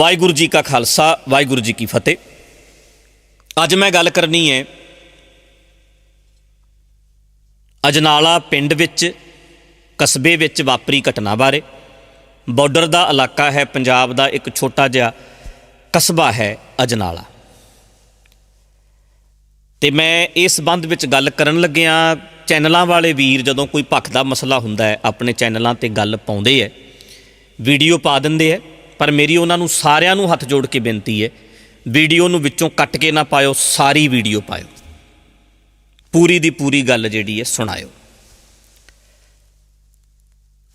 ਵਾਹਿਗੁਰੂ ਜੀ ਕਾ ਖਾਲਸਾ, ਵਾਹਿਗੁਰੂ ਜੀ ਕੀ ਫਤਿਹ। ਅੱਜ ਮੈਂ ਗੱਲ ਕਰਨੀ ਹੈ ਅਜਨਾਲਾ ਪਿੰਡ ਵਿੱਚ, ਕਸਬੇ ਵਿੱਚ ਵਾਪਰੀ ਘਟਨਾ ਬਾਰੇ। ਬਾਰਡਰ ਦਾ ਇਲਾਕਾ ਹੈ, ਪੰਜਾਬ ਦਾ ਇੱਕ ਛੋਟਾ ਜਿਹਾ ਕਸਬਾ ਹੈ ਅਜਨਾਲਾ। ਤੇ ਮੈਂ ਇਸ ਸੰਬੰਧ ਵਿੱਚ ਗੱਲ ਕਰਨ ਲੱਗਿਆ, ਚੈਨਲਾਂ ਵਾਲੇ ਵੀਰ ਜਦੋਂ ਕੋਈ ਪੱਖ ਦਾ ਮਸਲਾ ਹੁੰਦਾ ਹੈ, ਆਪਣੇ ਚੈਨਲਾਂ ਤੇ ਗੱਲ ਪਾਉਂਦੇ ਹੈ, ਵੀਡੀਓ ਪਾ ਦਿੰਦੇ ਹੈ। ਪਰ ਮੇਰੀ ਉਹਨਾਂ ਨੂੰ ਸਾਰਿਆਂ ਨੂੰ ਹੱਥ ਜੋੜ ਕੇ ਬੇਨਤੀ ਹੈ, ਵੀਡੀਓ ਨੂੰ ਵਿੱਚੋਂ ਕੱਟ ਕੇ ਨਾ ਪਾਇਓ, ਸਾਰੀ ਵੀਡੀਓ ਪਾਇਓ। ਪੂਰੀ ਦੀ ਪੂਰੀ ਗੱਲ ਜਿਹੜੀ ਹੈ, ਸੁਣਾਇਓ।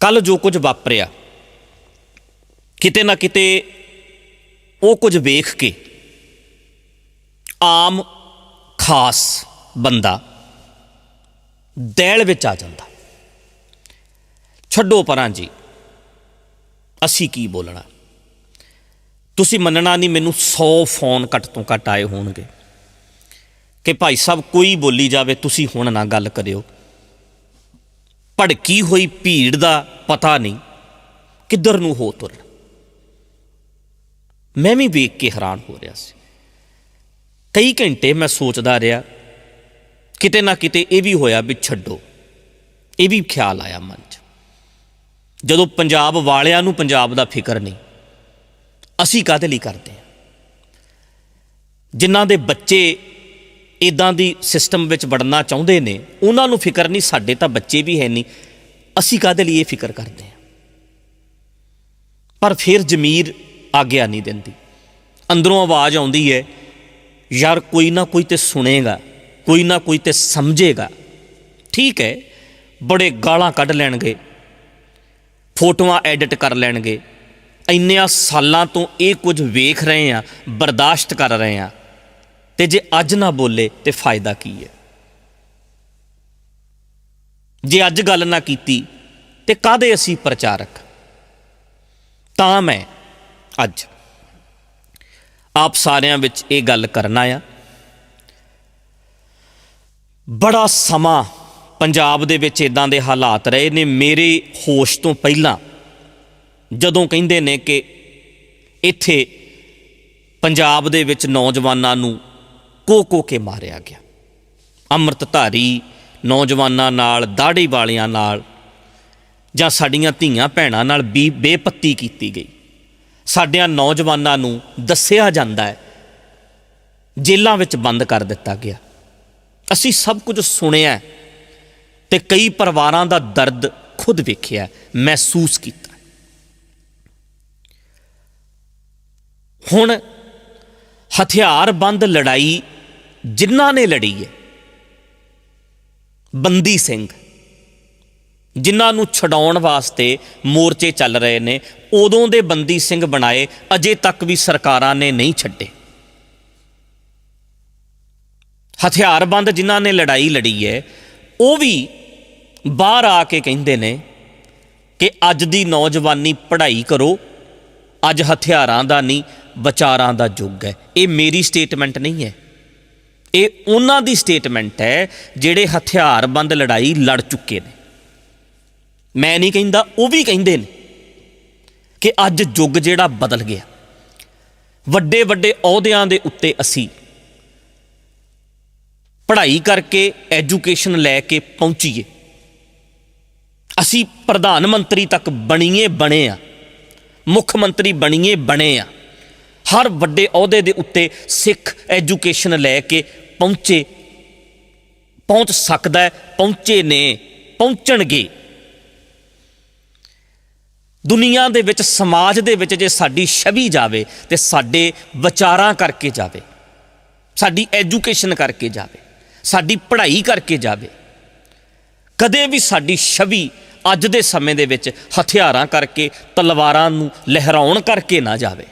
ਕੱਲ ਜੋ ਕੁਝ ਵਾਪਰਿਆ, ਕਿਤੇ ਨਾ ਕਿਤੇ ਉਹ ਕੁਝ ਵੇਖ ਕੇ ਆਮ ਖਾਸ ਬੰਦਾ ਦੈਲ ਵਿੱਚ ਆ ਜਾਂਦਾ। ਛੱਡੋ ਪਰਾਂ ਜੀ, ਅਸੀਂ ਕੀ ਬੋਲਣਾ? ਤੁਸੀਂ ਮੰਨਣਾ ਨਹੀਂ, ਮੈਨੂੰ 100 ਫੋਨ ਘੱਟ ਤੋਂ ਘੱਟ ਆਏ ਹੋਣਗੇ। ਕਿ ਭਾਈ ਸਾਹਿਬ ਕੋਈ ਬੋਲੀ ਜਾਵੇ, ਤੁਸੀਂ ਹੁਣ ਨਾ ਗੱਲ ਕਰਿਓ। ਭੜਕੀ ਹੋਈ ਭੀੜ ਦਾ ਪਤਾ ਨਹੀਂ, ਕਿੱਧਰ ਨੂੰ ਹੋ ਤੁਰ। ਮੈਂ ਵੀ ਵੇਖ ਕੇ ਹੈਰਾਨ ਹੋ ਰਿਹਾ ਸੀ। ਕਈ ਘੰਟੇ ਮੈਂ ਸੋਚਦਾ ਰਿਹਾ, ਕਿਤੇ ਨਾ ਕਿਤੇ ਇਹ ਵੀ ਹੋਇਆ ਵੀ ਛੱਡੋ। ਇਹ ਵੀ ਖਿਆਲ ਆਇਆ ਮਨ 'ਚ। ਜਦੋਂ ਪੰਜਾਬ ਵਾਲਿਆਂ ਨੂੰ ਪੰਜਾਬ ਦਾ ਫਿਕਰ ਨਹੀਂ ਅਸੀਂ ਕਾਹਦੇ ਲਈ ਕਰਦੇ ਹਾਂ? ਜਿਨ੍ਹਾਂ ਦੇ ਬੱਚੇ ਇਦਾਂ ਦੀ ਸਿਸਟਮ ਵਿੱਚ ਵੜਨਾ ਚਾਹੁੰਦੇ ਨੇ, ਉਹਨਾਂ ਨੂੰ ਫਿਕਰ ਨਹੀਂ, ਸਾਡੇ ਤਾਂ ਬੱਚੇ ਵੀ ਹੈ ਨਹੀਂ। ਅਸੀਂ ਕਾਹਦੇ ਲਈ ਇਹ ਫਿਕਰ ਕਰਦੇ ਹਾਂ? ਪਰ ਫਿਰ ਜ਼ਮੀਰ ਆਗਿਆ ਨਹੀਂ ਦਿੰਦੀ। ਅੰਦਰੋਂ ਆਵਾਜ਼ ਆਉਂਦੀ ਹੈ, ਯਾਰ, ਕੋਈ ਨਾ ਕੋਈ ਤੇ ਸੁਣੇਗਾ, ਕੋਈ ਨਾ ਕੋਈ ਤੇ ਸਮਝੇਗਾ। ਠੀਕ ਹੈ, ਬੜੇ ਗਾਲਾਂ ਕੱਢ ਲੈਣਗੇ, ਫੋਟੋਆਂ ਐਡਿਟ ਕਰ ਲੈਣਗੇ। ਇੰਨਿਆਂ ਸਾਲਾਂ ਤੋਂ ਇਹ ਕੁਝ ਵੇਖ ਰਹੇ ਆ ਬਰਦਾਸ਼ਤ ਕਰ ਰਹੇ ਆ ਤੇ ਜੇ ਅੱਜ ਨਾ ਬੋਲੇ, ਤੇ ਫਾਇਦਾ ਕੀ ਹੈ? ਜੇ ਅੱਜ ਗੱਲ ਨਾ ਕੀਤੀ, ਤੇ ਕਾਦੇ ਅਸੀਂ ਪ੍ਰਚਾਰਕ? ਤਾਂ ਮੈਂ ਅੱਜ ਆਪ ਸਾਰਿਆਂ ਵਿੱਚ ਇਹ ਗੱਲ ਕਰਨਾ ਆ ਬੜਾ ਸਮਾਂ ਪੰਜਾਬ ਦੇ ਵਿੱਚ ਇਦਾਂ ਦੇ ਹਾਲਾਤ ਰਹੇ ਨੇ, ਮੇਰੇ ਹੋਸ਼ ਤੋਂ ਪਹਿਲਾਂ ਜਦੋਂ ਕਹਿੰਦੇ ਨੇ ਕਿ ਇੱਥੇ ਪੰਜਾਬ ਦੇ ਵਿੱਚ ਨੌਜਵਾਨਾਂ ਨੂੰ ਕੋ ਕੇ ਮਾਰਿਆ ਗਿਆ। ਅੰਮ੍ਰਿਤਧਾਰੀ ਨੌਜਵਾਨਾਂ ਨਾਲ ਦਾੜੀ ਵਾਲਿਆਂ ਨਾਲ ਜਾਂ ਸਾਡੀਆਂ ਧੀਆਂ ਭੈਣਾਂ ਨਾਲ ਵੀ ਬੇਪੱਤੀ ਕੀਤੀ ਗਈ। ਸਾਡਿਆਂ ਨੌਜਵਾਨਾਂ ਨੂੰ ਦੱਸਿਆ ਜਾਂਦਾ ਹੈ, ਜੇਲ੍ਹਾਂ ਵਿੱਚ ਬੰਦ ਕਰ ਦਿੱਤਾ ਗਿਆ। ਅਸੀਂ ਸਭ ਕੁਝ ਸੁਣਿਆ ਹੈ ਤੇ ਕਈ ਪਰਿਵਾਰਾਂ ਦਾ ਦਰਦ ਖੁਦ ਵੇਖਿਆ ਮਹਿਸੂਸ ਕੀਤਾ। ਹੁਣ ਹਥਿਆਰਬੰਦ ਲੜਾਈ ਜਿਨ੍ਹਾਂ ਨੇ ਲੜੀ ਹੈ। ਬੰਦੀ ਸਿੰਘ, ਜਿਨ੍ਹਾਂ ਨੂੰ ਛਡਾਉਣ ਵਾਸਤੇ ਮੋਰਚੇ ਚੱਲ ਰਹੇ ਨੇ, ਉਦੋਂ ਦੇ ਬੰਦੀ ਸਿੰਘ ਬਣਾਏ, ਅਜੇ ਤੱਕ ਵੀ ਸਰਕਾਰਾਂ ਨੇ ਨਹੀਂ ਛੱਡੇ। ਹਥਿਆਰਬੰਦ ਜਿਨ੍ਹਾਂ ਨੇ ਲੜਾਈ ਲੜੀ ਹੈ, ਉਹ ਵੀ ਬਾਹਰ ਆ ਕੇ ਕਹਿੰਦੇ ਨੇ ਕਿ ਅੱਜ ਦੀ ਨੌਜਵਾਨੀ ਪੜ੍ਹਾਈ ਕਰੋ, ਅੱਜ ਹਥਿਆਰਾਂ ਦਾ ਨਹੀਂ ਵਿਚਾਰਾਂ ਦਾ ਯੁੱਗ ਹੈ। ਇਹ ਮੇਰੀ ਸਟੇਟਮੈਂਟ ਨਹੀਂ ਹੈ। ਇਹ ਉਹਨਾਂ ਦੀ ਸਟੇਟਮੈਂਟ ਹੈ ਜਿਹੜੇ ਹਥਿਆਰਬੰਦ ਲੜਾਈ ਲੜ ਚੁੱਕੇ ਨੇ। ਮੈਂ ਨਹੀਂ ਕਹਿੰਦਾ, ਉਹ ਵੀ ਕਹਿੰਦੇ ਨੇ ਕਿ ਅੱਜ ਯੁੱਗ ਜਿਹੜਾ ਬਦਲ ਗਿਆ। ਵੱਡੇ ਵੱਡੇ ਅਹੁਦਿਆਂ ਦੇ ਉੱਤੇ ਅਸੀਂ ਪੜ੍ਹਾਈ ਕਰਕੇ ਐਜੂਕੇਸ਼ਨ ਲੈ ਕੇ ਪਹੁੰਚੀਏ। ਅਸੀਂ ਪ੍ਰਧਾਨ ਮੰਤਰੀ ਤੱਕ ਬਣੀਏ, ਬਣੇ ਆ। ਮੁੱਖ ਮੰਤਰੀ ਬਣੀਏ, ਬਣੇ ਆ। ਹਰ ਵੱਡੇ ਅਹੁਦੇ ਦੇ ਉੱਤੇ ਸਿੱਖ ਐਜੂਕੇਸ਼ਨ ਲੈ ਕੇ ਪਹੁੰਚੇ, ਪਹੁੰਚ ਸਕਦਾ ਪਹੁੰਚੇ ਨੇ, ਪਹੁੰਚਣਗੇ। ਦੁਨੀਆ ਦੇ ਵਿੱਚ, ਸਮਾਜ ਦੇ ਵਿੱਚ ਜੇ ਸਾਡੀ ਛਵੀ ਜਾਵੇ ਤੇ ਸਾਡੇ ਵਿਚਾਰਾਂ ਕਰਕੇ ਜਾਵੇ, ਸਾਡੀ ਐਜੂਕੇਸ਼ਨ ਕਰਕੇ ਜਾਵੇ, ਸਾਡੀ ਪੜ੍ਹਾਈ ਕਰਕੇ ਜਾਵੇ, ਕਦੇ ਵੀ ਸਾਡੀ ਛਵੀ ਅੱਜ ਦੇ ਸਮੇਂ ਦੇ ਵਿੱਚ ਹਥਿਆਰਾਂ ਕਰਕੇ, ਤਲਵਾਰਾਂ ਨੂੰ ਲਹਿਰਾਉਣ ਕਰਕੇ ਨਾ ਜਾਵੇ।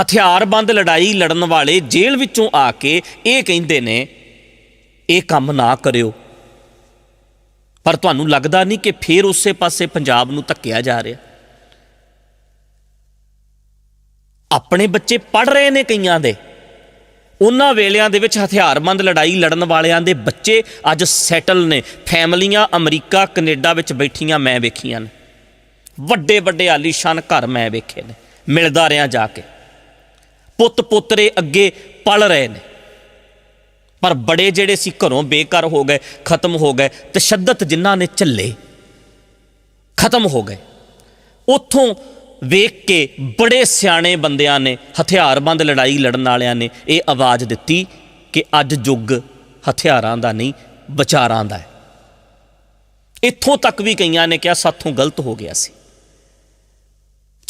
ਹਥਿਆਰਬੰਦ ਲੜਾਈ ਲੜਨ ਵਾਲੇ ਜੇਲ੍ਹ ਵਿੱਚੋਂ ਆ ਕੇ ਇਹ ਕਹਿੰਦੇ ਨੇ, ਇਹ ਕੰਮ ਨਾ ਕਰਿਓ। ਪਰ ਤੁਹਾਨੂੰ ਲੱਗਦਾ ਨਹੀਂ ਕਿ ਫੇਰ ਉਸੇ ਪਾਸੇ ਪੰਜਾਬ ਨੂੰ ਧੱਕਿਆ ਜਾ ਰਿਹਾ? ਆਪਣੇ ਬੱਚੇ ਪੜ ਰਹੇ ਨੇ ਕਈਆਂ ਦੇ। ਉਹਨਾਂ ਵੇਲਿਆਂ ਦੇ ਵਿੱਚ ਹਥਿਆਰਬੰਦ ਲੜਾਈ ਲੜਨ ਵਾਲਿਆਂ ਦੇ ਬੱਚੇ ਅੱਜ ਸੈਟਲ ਨੇ। ਫੈਮਲੀਆਂ ਅਮਰੀਕਾ, ਕੈਨੇਡਾ ਵਿੱਚ ਬੈਠੀਆਂ ਮੈਂ ਵੇਖੀਆਂ ਨੇ। ਵੱਡੇ ਵੱਡੇ ਆਲੀਸ਼ਾਨ ਘਰ ਮੈਂ ਵੇਖੇ ਨੇ। ਮਿਲਦਾ ਰਿਆਂ ਜਾ ਕੇ। ਪੁੱਤ ਪੁੱਤਰੇ ਅੱਗੇ ਪਲ ਰਹੇ ਨੇ। ਪਰ ਬੜੇ ਜਿਹੜੇ ਸੀ ਘਰੋਂ ਬੇਕਾਰ ਹੋ ਗਏ, ਖਤਮ ਹੋ ਗਏ, ਤਸ਼ੱਦਦ ਜਿਨ੍ਹਾਂ ਨੇ ਝੱਲੇ, ਖਤਮ ਹੋ ਗਏ। ਉੱਥੋਂ ਵੇਖ ਕੇ ਬੜੇ ਸਿਆਣੇ ਬੰਦਿਆਂ ਨੇ, ਹਥਿਆਰਬੰਦ ਲੜਾਈ ਲੜਨ ਵਾਲਿਆਂ ਨੇ ਇਹ ਆਵਾਜ਼ ਦਿੱਤੀ ਕਿ ਅੱਜ ਯੁੱਗ ਹਥਿਆਰਾਂ ਦਾ ਨਹੀਂ, ਵਿਚਾਰਾਂ ਦਾ ਹੈ। ਇੱਥੋਂ ਤੱਕ ਵੀ ਕਈਆਂ ਨੇ ਕਿਹਾ ਸਾਥੋਂ ਗਲਤ ਹੋ ਗਿਆ ਸੀ।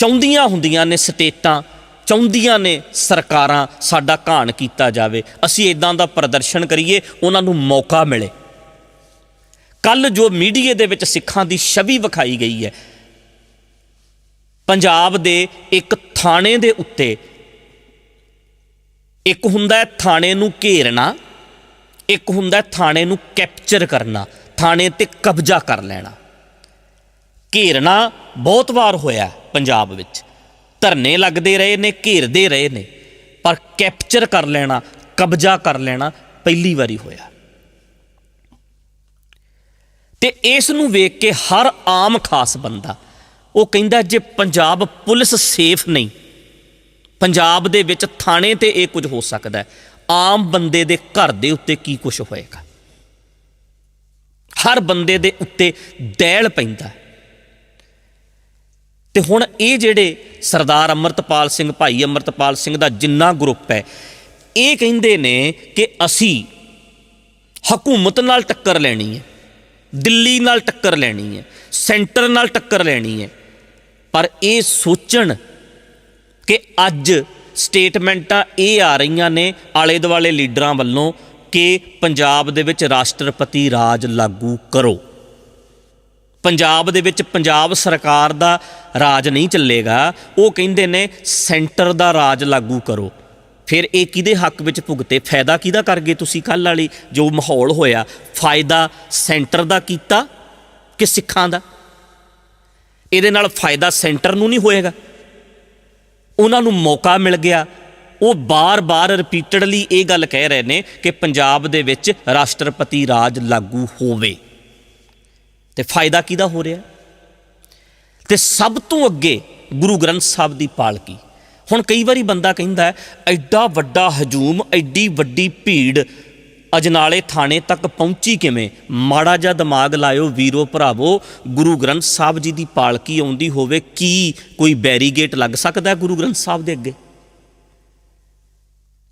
ਚਾਹੁੰਦੀਆਂ ਹੁੰਦੀਆਂ ਨੇ ਸਟੇਟਾਂ, ਚਾਹੁੰਦੀਆਂ ਨੇ ਸਰਕਾਰਾਂ ਸਾਡਾ ਘਾਣ ਕੀਤਾ ਜਾਵੇ। ਅਸੀਂ ਇਦਾਂ ਦਾ ਪ੍ਰਦਰਸ਼ਨ ਕਰੀਏ, ਉਹਨਾਂ ਨੂੰ ਮੌਕਾ ਮਿਲੇ। ਕੱਲ ਜੋ ਮੀਡੀਆ ਦੇ ਵਿੱਚ ਸਿੱਖਾਂ ਦੀ ਛਵੀ ਵਿਖਾਈ ਗਈ ਹੈ, ਪੰਜਾਬ ਦੇ ਇੱਕ ਥਾਣੇ ਦੇ ਉੱਤੇ, ਇੱਕ ਹੁੰਦਾ ਹੈ ਥਾਣੇ ਨੂੰ ਘੇਰਨਾ, ਇੱਕ ਹੁੰਦਾ ਹੈ ਥਾਣੇ ਨੂੰ ਕੈਪਚਰ ਕਰਨਾ, ਥਾਣੇ ਤੇ ਕਬਜ਼ਾ ਕਰ ਲੈਣਾ। ਘੇਰਨਾ ਬਹੁਤ ਵਾਰ ਹੋਇਆ ਪੰਜਾਬ ਵਿੱਚ। ਧਰਨੇ ਲੱਗਦੇ ਰਹੇ ਨੇ, ਘੇਰਦੇ ਰਹੇ ਨੇ, ਪਰ ਕੈਪਚਰ ਕਰ ਲੈਣਾ, ਕਬਜ਼ਾ ਕਰ ਲੈਣਾ ਪਹਿਲੀ ਵਾਰੀ ਹੋਇਆ। ਤੇ ਇਸ ਨੂੰ ਵੇਖ ਕੇ ਹਰ ਆਮ ਖਾਸ ਬੰਦਾ, ਉਹ ਕਹਿੰਦਾ ਜੇ ਪੰਜਾਬ ਪੁਲਿਸ ਸੇਫ ਨਹੀਂ, ਪੰਜਾਬ ਦੇ ਵਿੱਚ ਥਾਣੇ ਤੇ ਇਹ ਕੁਝ ਹੋ ਸਕਦਾ ਆਮ ਬੰਦੇ ਦੇ ਘਰ ਦੇ ਉੱਤੇ ਕੀ ਕੁਝ ਹੋਏਗਾ? ਹਰ ਬੰਦੇ ਦੇ ਉੱਤੇ ਦੈਲ ਪੈਂਦਾ ਤੇ ਹੁਣ ਇਹ ਜਿਹੜੇ ਸਰਦਾਰ ਅਮਰਤਪਾਲ ਸਿੰਘ, ਭਾਈ ਅਮਰਤਪਾਲ ਸਿੰਘ ਦਾ ਜਿੰਨਾ ਗਰੁੱਪ ਹੈ, ਇਹ ਕਹਿੰਦੇ ਨੇ ਕਿ ਅਸੀਂ ਹਕੂਮਤ ਨਾਲ ਟੱਕਰ ਲੈਣੀ ਹੈ, ਦਿੱਲੀ ਨਾਲ ਟੱਕਰ ਲੈਣੀ ਹੈ, ਸੈਂਟਰ ਨਾਲ ਟੱਕਰ ਲੈਣੀ ਹੈ। ਪਰ ਇਹ ਸੋਚਣ ਕਿ ਅੱਜ ਸਟੇਟਮੈਂਟਾਂ ਇਹ ਆ ਰਹੀਆਂ ਨੇ ਆਲੇ ਦੁਆਲੇ ਲੀਡਰਾਂ ਵੱਲੋਂ ਕਿ ਪੰਜਾਬ ਦੇ ਵਿੱਚ ਰਾਸ਼ਟਰਪਤੀ ਰਾਜ ਲਾਗੂ ਕਰੋ। ਪੰਜਾਬ ਦੇ ਵਿੱਚ ਪੰਜਾਬ ਸਰਕਾਰ ਦਾ ਰਾਜ ਨਹੀਂ ਚੱਲੇਗਾ, ਉਹ ਕਹਿੰਦੇ ਨੇ ਸੈਂਟਰ ਦਾ ਰਾਜ ਲਾਗੂ ਕਰੋ। ਫਿਰ ਇਹ ਕਿਹਦੇ ਹੱਕ ਵਿੱਚ ਭੁਗਤੇ? ਫਾਇਦਾ ਕਿਹਦਾ ਕਰ ਗਏ ਤੁਸੀਂ ਕੱਲ ਵਾਲੀ ਜੋ ਮਾਹੌਲ ਹੋਇਆ? ਫਾਇਦਾ ਸੈਂਟਰ ਦਾ ਕੀਤਾ ਕਿ ਸਿੱਖਾਂ ਦਾ? ਇਹਦੇ ਨਾਲ ਫਾਇਦਾ ਸੈਂਟਰ ਨੂੰ ਨਹੀਂ ਹੋਏਗਾ। ਉਹਨਾਂ ਨੂੰ ਮੌਕਾ ਮਿਲ ਗਿਆ। ਉਹ ਬਾਰ-ਬਾਰ ਰਿਪੀਟਡਲੀ ਇਹ ਗੱਲ ਕਹਿ ਰਹੇ ਨੇ ਕਿ ਪੰਜਾਬ ਦੇ ਵਿੱਚ ਰਾਸ਼ਟਰਪਤੀ ਰਾਜ ਲਾਗੂ ਹੋਵੇ। ਤੇ ਫਾਇਦਾ ਕਿਹਦਾ ਹੋ ਰਿਹਾ? ਤੇ ਸਭ ਤੋਂ ਅੱਗੇ ਗੁਰੂ ਗ੍ਰੰਥ ਸਾਹਿਬ ਦੀ ਪਾਲਕੀ। ਹੁਣ ਕਈ ਵਾਰੀ ਬੰਦਾ ਕਹਿੰਦਾ ਹੈ, ਐਡਾ ਵੱਡਾ ਹਜੂਮ ਐਡੀ ਵੱਡੀ ਭੀੜ ਅਜਨਾਲੇ ਥਾਣੇ ਤੱਕ ਪਹੁੰਚੀ ਕਿਵੇਂ? ਮਾੜਾ ਜਿਹਾ ਦਿਮਾਗ ਲਾਇਓ ਵੀਰੋ ਭਰਾਵੋ ਗੁਰੂ ਗ੍ਰੰਥ ਸਾਹਿਬ ਜੀ ਦੀ ਪਾਲਕੀ ਆਉਂਦੀ ਹੋਵੇ ਕੀ ਕੋਈ ਬੈਰੀਗੇਟ ਲੱਗ ਸਕਦਾ ਗੁਰੂ ਗ੍ਰੰਥ ਸਾਹਿਬ ਦੇ ਅੱਗੇ?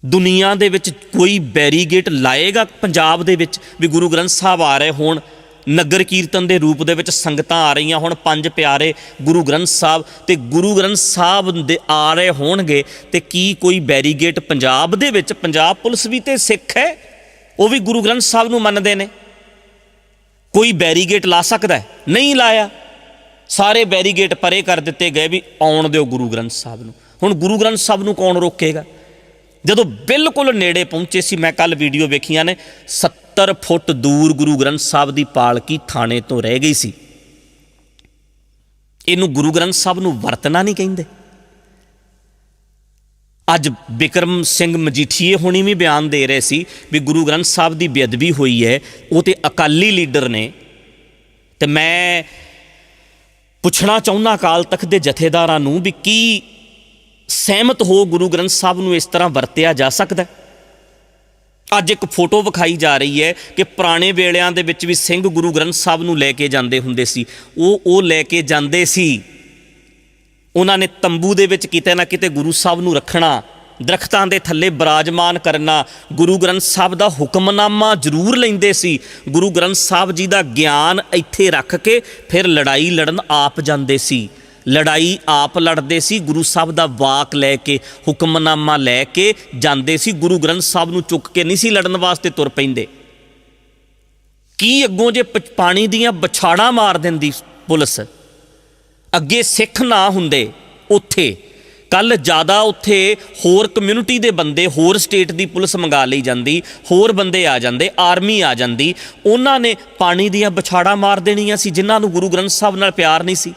ਦੁਨੀਆ ਦੇ ਵਿੱਚ ਕੋਈ ਬੈਰੀਗੇਟ ਲਾਏਗਾ? ਪੰਜਾਬ ਦੇ ਵਿੱਚ ਵੀ ਗੁਰੂ ਗ੍ਰੰਥ ਸਾਹਿਬ ਆ ਰਹੇ ਹੋਣ ਨਗਰ ਕੀਰਤਨ ਦੇ ਰੂਪ ਦੇ ਵਿੱਚ ਸੰਗਤਾਂ ਆ ਰਹੀਆਂ ਹੁਣ, ਪੰਜ ਪਿਆਰੇ ਗੁਰੂ ਗ੍ਰੰਥ ਸਾਹਿਬ ਤੇ ਗੁਰੂ ਗ੍ਰੰਥ ਸਾਹਿਬ ਦੇ ਆ ਰਹੇ ਹੋਣਗੇ ਤੇ ਕੀ ਕੋਈ ਬੈਰੀਗੇਟ ਪੰਜਾਬ ਦੇ ਵਿੱਚ, ਪੰਜਾਬ ਪੁਲਿਸ ਵੀ ਤੇ ਸਿੱਖ ਹੈ? ਉਹ ਵੀ ਗੁਰੂ ਗ੍ਰੰਥ ਸਾਹਿਬ ਨੂੰ ਮੰਨਦੇ ਨੇ। ਕੋਈ ਬੈਰੀਗੇਟ ਲਾ ਸਕਦਾ ਨਹੀਂ ਲਾਇਆ। ਸਾਰੇ ਬੈਰੀਗੇਟ ਪਰੇ ਕਰ ਦਿੱਤੇ ਗਏ ਵੀ ਆਉਣ ਦਿਓ ਗੁਰੂ ਗ੍ਰੰਥ ਸਾਹਿਬ ਨੂੰ। ਹੁਣ ਗੁਰੂ ਗ੍ਰੰਥ ਸਾਹਿਬ ਨੂੰ ਕੌਣ ਰੋਕੇਗਾ? ਜਦੋਂ ਬਿਲਕੁਲ ਨੇੜੇ ਪਹੁੰਚੇ ਸੀ, ਮੈਂ ਕੱਲ ਵੀਡੀਓ ਵੇਖੀਆਂ ਨੇ 70 ਫੁੱਟ ਦੂਰ ਗੁਰੂ ਗ੍ਰੰਥ ਸਾਹਿਬ ਦੀ ਪਾਲਕੀ ਥਾਣੇ ਤੋਂ ਰਹਿ ਗਈ ਸੀ। ਇਹਨੂੰ ਗੁਰੂ ਗ੍ਰੰਥ ਸਾਹਿਬ ਨੂੰ ਵਰਤਣਾ ਨਹੀਂ ਕਹਿੰਦੇ। ਅੱਜ ਬਿਕਰਮ ਸਿੰਘ ਮਜੀਠੀਏ ਹੁਣੀ ਵੀ ਬਿਆਨ ਦੇ ਰਹੇ ਸੀ ਵੀ ਗੁਰੂ ਗ੍ਰੰਥ ਸਾਹਿਬ ਦੀ ਬੇਅਦਬੀ ਹੋਈ ਹੈ, ਉਹ ਤੇ ਅਕਾਲੀ ਲੀਡਰ ਨੇ। ਤੇ ਮੈਂ ਪੁੱਛਣਾ ਚਾਹੁੰਦਾ ਅਕਾਲ ਤਖਤ ਦੇ ਜਥੇਦਾਰਾਂ ਨੂੰ ਵੀ ਕੀ ਸਹਿਮਤ ਹੋ ਗੁਰੂ ਗ੍ਰੰਥ ਸਾਹਿਬ ਨੂੰ ਇਸ ਤਰ੍ਹਾਂ ਵਰਤਿਆ ਜਾ ਸਕਦਾ ਹੈ? ਅੱਜ ਇੱਕ ਫੋਟੋ ਵਿਖਾਈ ਜਾ ਰਹੀ ਹੈ ਕਿ ਪੁਰਾਣੇ ਵੇਲਿਆਂ ਦੇ ਵਿੱਚ ਵੀ ਸਿੰਘ ਗੁਰੂ ਗ੍ਰੰਥ ਸਾਹਿਬ ਨੂੰ ਲੈ ਕੇ ਜਾਂਦੇ ਹੁੰਦੇ ਸੀ। ਉਹ ਉਹ ਲੈ ਕੇ ਜਾਂਦੇ ਸੀ। ਉਹਨਾਂ ਨੇ ਤੰਬੂ ਦੇ ਵਿੱਚ ਕਿਤੇ ਨਾ ਕਿਤੇ ਗੁਰੂ ਸਾਹਿਬ ਨੂੰ ਰੱਖਣਾ, ਦਰਖਤਾਂ ਦੇ ਥੱਲੇ ਬਰਾਜਮਾਨ ਕਰਨਾ, ਗੁਰੂ ਗ੍ਰੰਥ ਸਾਹਿਬ ਦਾ ਹੁਕਮਨਾਮਾ ਜ਼ਰੂਰ ਲੈਂਦੇ ਸੀ। ਗੁਰੂ ਗ੍ਰੰਥ ਸਾਹਿਬ ਜੀ ਦਾ ਗਿਆਨ ਇੱਥੇ ਰੱਖ ਕੇ ਫਿਰ ਲੜਾਈ ਲੜਨ ਆਪ ਜਾਂਦੇ ਸੀ। ਲੜਾਈ ਆਪ ਲੜਦੇ ਸੀ, ਗੁਰੂ ਸਾਹਿਬ ਦਾ ਵਾਕ ਲੈ ਕੇ, ਹੁਕਮਨਾਮਾ ਲੈ ਕੇ ਜਾਂਦੇ ਸੀ, ਗੁਰੂ ਗ੍ਰੰਥ ਸਾਹਿਬ ਨੂੰ ਚੁੱਕ ਕੇ ਨਹੀਂ ਸੀ ਲੜਨ ਵਾਸਤੇ ਤੁਰ ਪੈਂਦੇ। ਕੀ ਅੱਗੋਂ ਜੇ ਪ- ਪਾਣੀ ਦੀਆਂ ਬਛਾੜਾਂ ਮਾਰ ਦਿੰਦੀ ਪੁਲਿਸ? ਅੱਗੇ ਸਿੱਖ ਨਾ ਹੁੰਦੇ, ਉੱਥੇ। ਕੱਲ ਜ਼ਿਆਦਾ ਉੱਥੇ ਹੋਰ ਕਮਿਊਨਿਟੀ ਦੇ ਬੰਦੇ, ਹੋਰ ਸਟੇਟ ਦੀ ਪੁਲਿਸ ਮੰਗਾ ਲਈ ਜਾਂਦੀ, ਹੋਰ ਬੰਦੇ ਆ ਜਾਂਦੇ ਆਰਮੀ ਆ ਜਾਂਦੀ। ਉਹਨਾਂ ਨੇ ਪਾਣੀ ਦੀਆਂ ਬਛਾੜਾਂ ਮਾਰ ਦੇਣੀਆਂ ਸੀ, ਜਿਨ੍ਹਾਂ ਨੂੰ ਗੁਰੂ ਗ੍ਰੰਥ ਸਾਹਿਬ ਨਾਲ ਪਿਆਰ ਨਹੀਂ ਸੀ।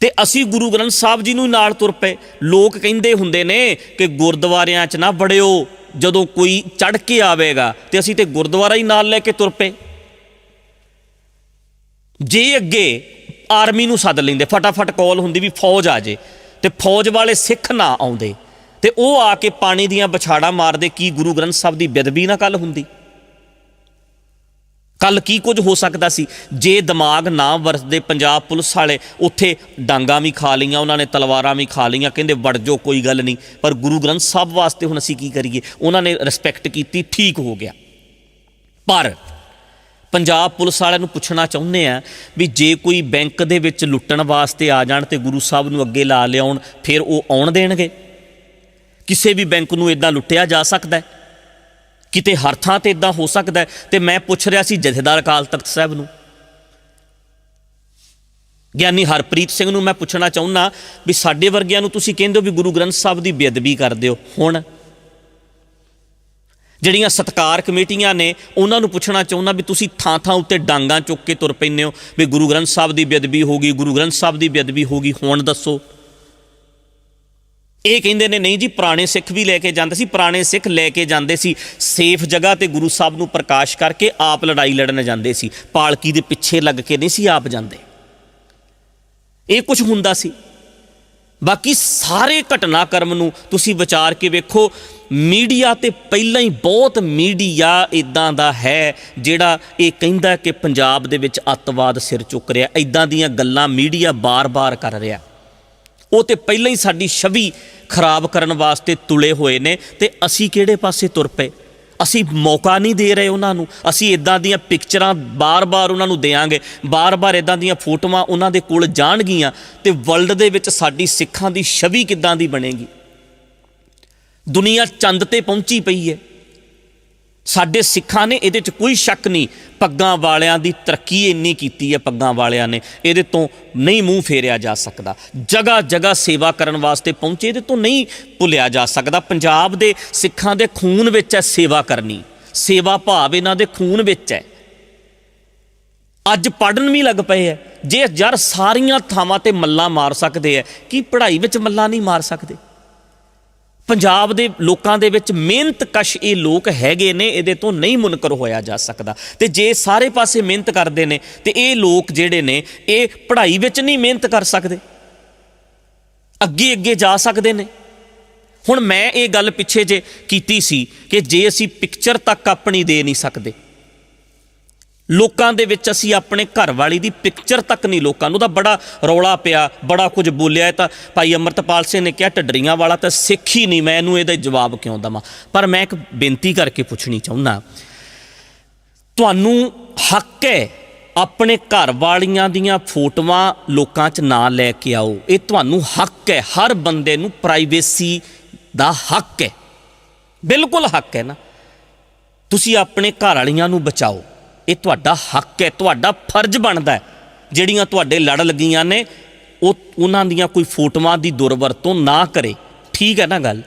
ਤੇ ਅਸੀਂ ਗੁਰੂ ਗ੍ਰੰਥ ਸਾਹਿਬ ਜੀ ਨੂੰ ਨਾਲ ਤੁਰ ਪਏ। ਲੋਕ ਕਹਿੰਦੇ ਹੁੰਦੇ ਨੇ ਕਿ ਗੁਰਦੁਆਰਿਆਂ 'ਚ ਨਾ ਵੜਿਓ, ਜਦੋਂ ਕੋਈ ਚੜ ਕੇ ਆਵੇਗਾ, ਤੇ ਅਸੀਂ ਤੇ ਗੁਰਦੁਆਰਾ ਹੀ ਨਾਲ ਲੈ ਕੇ ਤੁਰ ਪਏ। ਜੇ ਅੱਗੇ ਆਰਮੀ ਨੂੰ ਸੱਦ ਲੈਂਦੇ, ਫਟਾਫਟ ਕਾਲ ਹੁੰਦੀ ਵੀ ਫੌਜ ਆ ਜੇ, ਤੇ ਫੌਜ ਵਾਲੇ ਸਿੱਖ ਨਾ ਆਉਂਦੇ, ਤੇ ਉਹ ਆ ਕੇ ਪਾਣੀ ਦੀਆਂ ਵਿਛਾੜਾਂ ਮਾਰਦੇ, ਕੀ ਗੁਰੂ ਗ੍ਰੰਥ ਸਾਹਿਬ ਦੀ ਬੇਦਬੀ ਨਾ ਕੱਲ ਹੁੰਦੀ? ਕੱਲ ਕੀ ਕੁਝ ਹੋ ਸਕਦਾ ਸੀ? ਜੇ ਦਿਮਾਗ ਨਾ ਵਰਤਦੇ ਪੰਜਾਬ ਪੁਲਿਸ ਵਾਲੇ, ਉੱਥੇ ਡਾਂਗਾ ਵੀ ਖਾ ਲਈਆਂ, ਉਹਨਾਂ ਨੇ ਤਲਵਾਰਾਂ ਵੀ ਖਾ ਲਈਆਂ, ਕਹਿੰਦੇ ਵੜ ਜੋ ਕੋਈ ਗੱਲ ਨਹੀਂ। ਪਰ ਗੁਰੂ ਗ੍ਰੰਥ ਸਾਹਿਬ ਵਾਸਤੇ ਹੁਣ ਅਸੀਂ ਕੀ ਕਰੀਏ? ਉਹਨਾਂ ਨੇ ਰਿਸਪੈਕਟ ਕੀਤੀ, ਠੀਕ ਹੋ ਗਿਆ। ਪਰ ਪੰਜਾਬ ਪੁਲਿਸ ਵਾਲਿਆਂ ਨੂੰ ਪੁੱਛਣਾ ਚਾਹੁੰਦੇ ਆ ਵੀ ਜੇ ਕੋਈ ਬੈਂਕ ਦੇ ਵਿੱਚ ਲੁੱਟਣ ਵਾਸਤੇ ਆ ਜਾਣ ਤੇ ਗੁਰੂ ਸਾਹਿਬ ਨੂੰ ਅੱਗੇ ਲਾ ਲਿਆਉਣ, ਫਿਰ ਉਹ ਆਉਣ ਦੇਣਗੇ? ਕਿਸੇ ਵੀ ਬੈਂਕ ਨੂੰ ਇਦਾਂ ਲੁੱਟਿਆ ਜਾ ਸਕਦਾ ਹੈ? ਕਿਤੇ ਹਰ ਥਾਂ ਤੇ ਇਦਾਂ ਹੋ ਸਕਦਾ ਹੈ? ਤੇ ਮੈਂ ਪੁੱਛ ਰਿਹਾ ਸੀ ਜਥੇਦਾਰ ਅਕਾਲ ਤਖਤ ਸਾਹਿਬ ਨੂੰ। ਗਿਆਨੀ ਹਰਪ੍ਰੀਤ ਸਿੰਘ ਨੂੰ ਮੈਂ ਪੁੱਛਣਾ ਚਾਹੁੰਦਾ ਵੀ ਸਾਡੇ ਵਰਗਿਆਂ ਨੂੰ ਤੁਸੀਂ ਕਹਿੰਦੇ ਹੋ ਵੀ ਗੁਰੂ ਗ੍ਰੰਥ ਸਾਹਿਬ ਦੀ ਬੇਅਦਬੀ ਕਰਦੇ ਹੋ। ਹੁਣ ਜਿਹੜੀਆਂ ਸਤਕਾਰ ਕਮੇਟੀਆਂ ਨੇ, ਉਹਨਾਂ ਨੂੰ ਪੁੱਛਣਾ ਚਾਹੁੰਦਾ ਵੀ ਤੁਸੀਂ ਥਾਂ ਥਾਂ ਉੱਤੇ ਡਾਂਗਾ ਚੁੱਕ ਕੇ ਤੁਰ ਪੈਂਦੇ ਹੋ ਵੀ ਗੁਰੂ ਗ੍ਰੰਥ ਸਾਹਿਬ ਦੀ ਬੇਅਦਬੀ ਹੋ ਗਈ, ਗੁਰੂ ਗ੍ਰੰਥ ਸਾਹਿਬ ਦੀ ਬੇਅਦਬੀ ਹੋ ਗਈ, ਹੁਣ ਦੱਸੋ। ਇਹ ਕਹਿੰਦੇ ਨੇ, ਨਹੀਂ ਜੀ, ਪੁਰਾਣੇ ਸਿੱਖ ਵੀ ਲੈ ਕੇ ਜਾਂਦੇ ਸੀ, ਪੁਰਾਣੇ ਸਿੱਖ ਲੈ ਕੇ ਜਾਂਦੇ ਸੀ। ਸੇਫ ਜਗ੍ਹਾ ਤੇ ਗੁਰੂ ਸਾਹਿਬ ਨੂੰ ਪ੍ਰਕਾਸ਼ ਕਰਕੇ ਆਪ ਲੜਾਈ ਲੜਨ ਜਾਂਦੇ ਸੀ। ਪਾਲਕੀ ਦੇ ਪਿੱਛੇ ਲੱਗ ਕੇ ਨਹੀਂ ਸੀ ਆਪ ਜਾਂਦੇ। ਇਹ ਕੁਝ ਹੁੰਦਾ ਸੀ। ਬਾਕੀ ਸਾਰੇ ਘਟਨਾਕ੍ਰਮ ਨੂੰ ਤੁਸੀਂ ਵਿਚਾਰ ਕੇ ਵੇਖੋ, ਮੀਡੀਆ ਤੇ ਪਹਿਲਾਂ ਹੀ ਬਹੁਤ ਮੀਡੀਆ ਇਦਾਂ ਦਾ ਹੈ, ਜਿਹੜਾ ਇਹ ਕਹਿੰਦਾ ਕਿ ਪੰਜਾਬ ਦੇ ਵਿੱਚ ਅੱਤਵਾਦ ਸਿਰ ਚੁੱਕ ਰਿਹਾ। ਇਦਾਂ ਦੀਆਂ ਗੱਲਾਂ ਮੀਡੀਆ ਬਾਰ-ਬਾਰ ਕਰ ਰਿਹਾ। ਉਹ ਤੇ ਪਹਿਲਾਂ ਹੀ ਸਾਡੀ ਛਵੀ ਖਰਾਬ ਕਰਨ ਵਾਸਤੇ ਤੁਲੇ ਹੋਏ ਨੇ ਤੇ ਅਸੀਂ ਕਿਹੜੇ ਪਾਸੇ ਤੁਰ ਪਏ? ਅਸੀਂ ਮੌਕਾ ਨਹੀਂ ਦੇ ਰਹੇ ਉਹਨਾਂ ਨੂੰ। ਅਸੀਂ ਇਦਾਂ ਦੀਆਂ ਪਿਕਚਰਾਂ ਬਾਰ-ਬਾਰ ਉਹਨਾਂ ਨੂੰ ਦੇਾਂਗੇ ਬਾਰ-ਬਾਰ ਇਦਾਂ ਦੀਆਂ ਫੋਟੋਆਂ ਉਹਨਾਂ ਦੇ ਕੋਲ ਜਾਣਗੀਆਂ ਤੇ ਵਰਲਡ ਦੇ ਵਿੱਚ ਸਾਡੀ ਸਿੱਖਾਂ ਦੀ ਛਵੀ ਕਿੱਦਾਂ ਦੀ ਬਣੇਗੀ? ਦੁਨੀਆ ਚੰਦ ਤੇ ਪਹੁੰਚੀ ਪਈ ਹੈ। ਸਾਡੇ ਸਿੱਖਾਂ ਨੇ ਇਹਦੇ 'ਚ ਕੋਈ ਸ਼ੱਕ ਨਹੀਂ, ਪੱਗਾਂ ਵਾਲਿਆਂ ਦੀ ਤਰੱਕੀ ਇੰਨੀ ਕੀਤੀ ਹੈ ਪੱਗਾਂ ਵਾਲਿਆਂ ਨੇ, ਇਹਦੇ ਤੋਂ ਨਹੀਂ ਮੂੰਹ ਫੇਰਿਆ ਜਾ ਸਕਦਾ। ਜਗ੍ਹਾ ਜਗ੍ਹਾ ਸੇਵਾ ਕਰਨ ਵਾਸਤੇ ਪਹੁੰਚੇ, ਇਹਦੇ ਤੋਂ ਨਹੀਂ ਭੁੱਲਿਆ ਜਾ ਸਕਦਾ। ਪੰਜਾਬ ਦੇ ਸਿੱਖਾਂ ਦੇ ਖੂਨ ਵਿੱਚ ਹੈ ਸੇਵਾ ਕਰਨੀ, ਸੇਵਾ ਭਾਵ ਇਹਨਾਂ ਦੇ ਖੂਨ ਵਿੱਚ ਹੈ। ਅੱਜ ਪੜਨ ਵੀ ਲੱਗ ਪਏ ਐ ਜੇ ਯਾਰ ਸਾਰੀਆਂ ਥਾਵਾਂ ਤੇ ਮੱਲਾ ਮਾਰ ਸਕਦੇ ਐ ਕੀ ਪੜ੍ਹਾਈ ਵਿੱਚ ਮੱਲਾ ਨਹੀਂ ਮਾਰ ਸਕਦੇ? ਪੰਜਾਬ ਦੇ ਲੋਕਾਂ ਦੇ ਵਿੱਚ ਮਿਹਨਤ ਕਸ਼ ਇਹ ਲੋਕ ਹੈਗੇ ਨੇ, ਇਹਦੇ ਤੋਂ ਨਹੀਂ ਮੁਨਕਰ ਹੋਇਆ ਜਾ ਸਕਦਾ। ਤੇ ਜੇ ਸਾਰੇ ਪਾਸੇ ਮਿਹਨਤ ਕਰਦੇ ਨੇ, ਤੇ ਇਹ ਲੋਕ ਜਿਹੜੇ ਨੇ, ਇਹ ਪੜ੍ਹਾਈ ਵਿੱਚ ਨਹੀਂ ਮਿਹਨਤ ਕਰ ਸਕਦੇ। ਅੱਗੇ ਅੱਗੇ ਜਾ ਸਕਦੇ ਨੇ। ਹੁਣ ਮੈਂ ਇਹ ਗੱਲ ਪਿੱਛੇ ਜੇ ਕੀਤੀ ਸੀ ਕਿ ਜੇ ਅਸੀਂ ਪਿਕਚਰ ਤੱਕ ਆਪਣੀ ਦੇ ਨਹੀਂ ਸਕਦੇ ਲੋਕਾਂ ਦੇ ਵਿੱਚ ਅਸੀਂ ਆਪਣੇ ਘਰ ਵਾਲੀ ਦੀ ਪਿਕਚਰ ਤੱਕ ਨਹੀਂ ਲੋਕਾਂ ਨੂੰ, ਉਹਦਾ ਬੜਾ ਰੌਲਾ ਪਿਆ, ਬੜਾ ਕੁਝ ਬੋਲਿਆ ਤਾਂ ਭਾਈ ਅਮਰਤਪਾਲ ਸਿੰਘ ਨੇ ਕਿਹਾ ਢੱਡਰੀਆਂ ਵਾਲਾ ਤਾਂ ਸਿੱਖ ਹੀ ਨਹੀਂ, ਮੈਂ ਇਹਨੂੰ ਇਹਦਾ ਜਵਾਬ ਕਿਉਂ ਦਵਾਂ? ਪਰ ਮੈਂ ਇੱਕ ਬੇਨਤੀ ਕਰਕੇ ਪੁੱਛਣੀ ਚਾਹੁੰਦਾ, ਤੁਹਾਨੂੰ ਹੱਕ ਹੈ ਆਪਣੇ ਘਰ ਵਾਲੀਆਂ ਦੀਆਂ ਫੋਟੋਆਂ ਲੋਕਾਂ 'ਚ ਨਾ ਲੈ ਕੇ ਆਓ। ਇਹ ਤੁਹਾਨੂੰ ਹੱਕ ਹੈ, ਹਰ ਬੰਦੇ ਨੂੰ ਪ੍ਰਾਈਵੇਸੀ ਦਾ ਹੱਕ ਹੈ। ਬਿਲਕੁਲ ਹੱਕ ਹੈ ਨਾ। ਤੁਸੀਂ ਆਪਣੇ ਘਰ ਵਾਲੀਆਂ ਨੂੰ ਬਚਾਓ। ਇਹ ਤੁਹਾਡਾ ਹੱਕ ਹੈ, ਤੁਹਾਡਾ ਫਰਜ਼ ਬਣਦਾ ਹੈ। ਜਿਹੜੀਆਂ ਤੁਹਾਡੇ ਲੜ ਲੱਗੀਆਂ ਨੇ, ਉਹ ਉਹਨਾਂ ਦੀਆਂ ਕੋਈ ਫੋਟੋਆਂ ਦੀ ਦੁਰਵਰਤੋਂ ਨਾ ਕਰੇ। ਠੀਕ ਹੈ ਨਾ ਗੱਲ?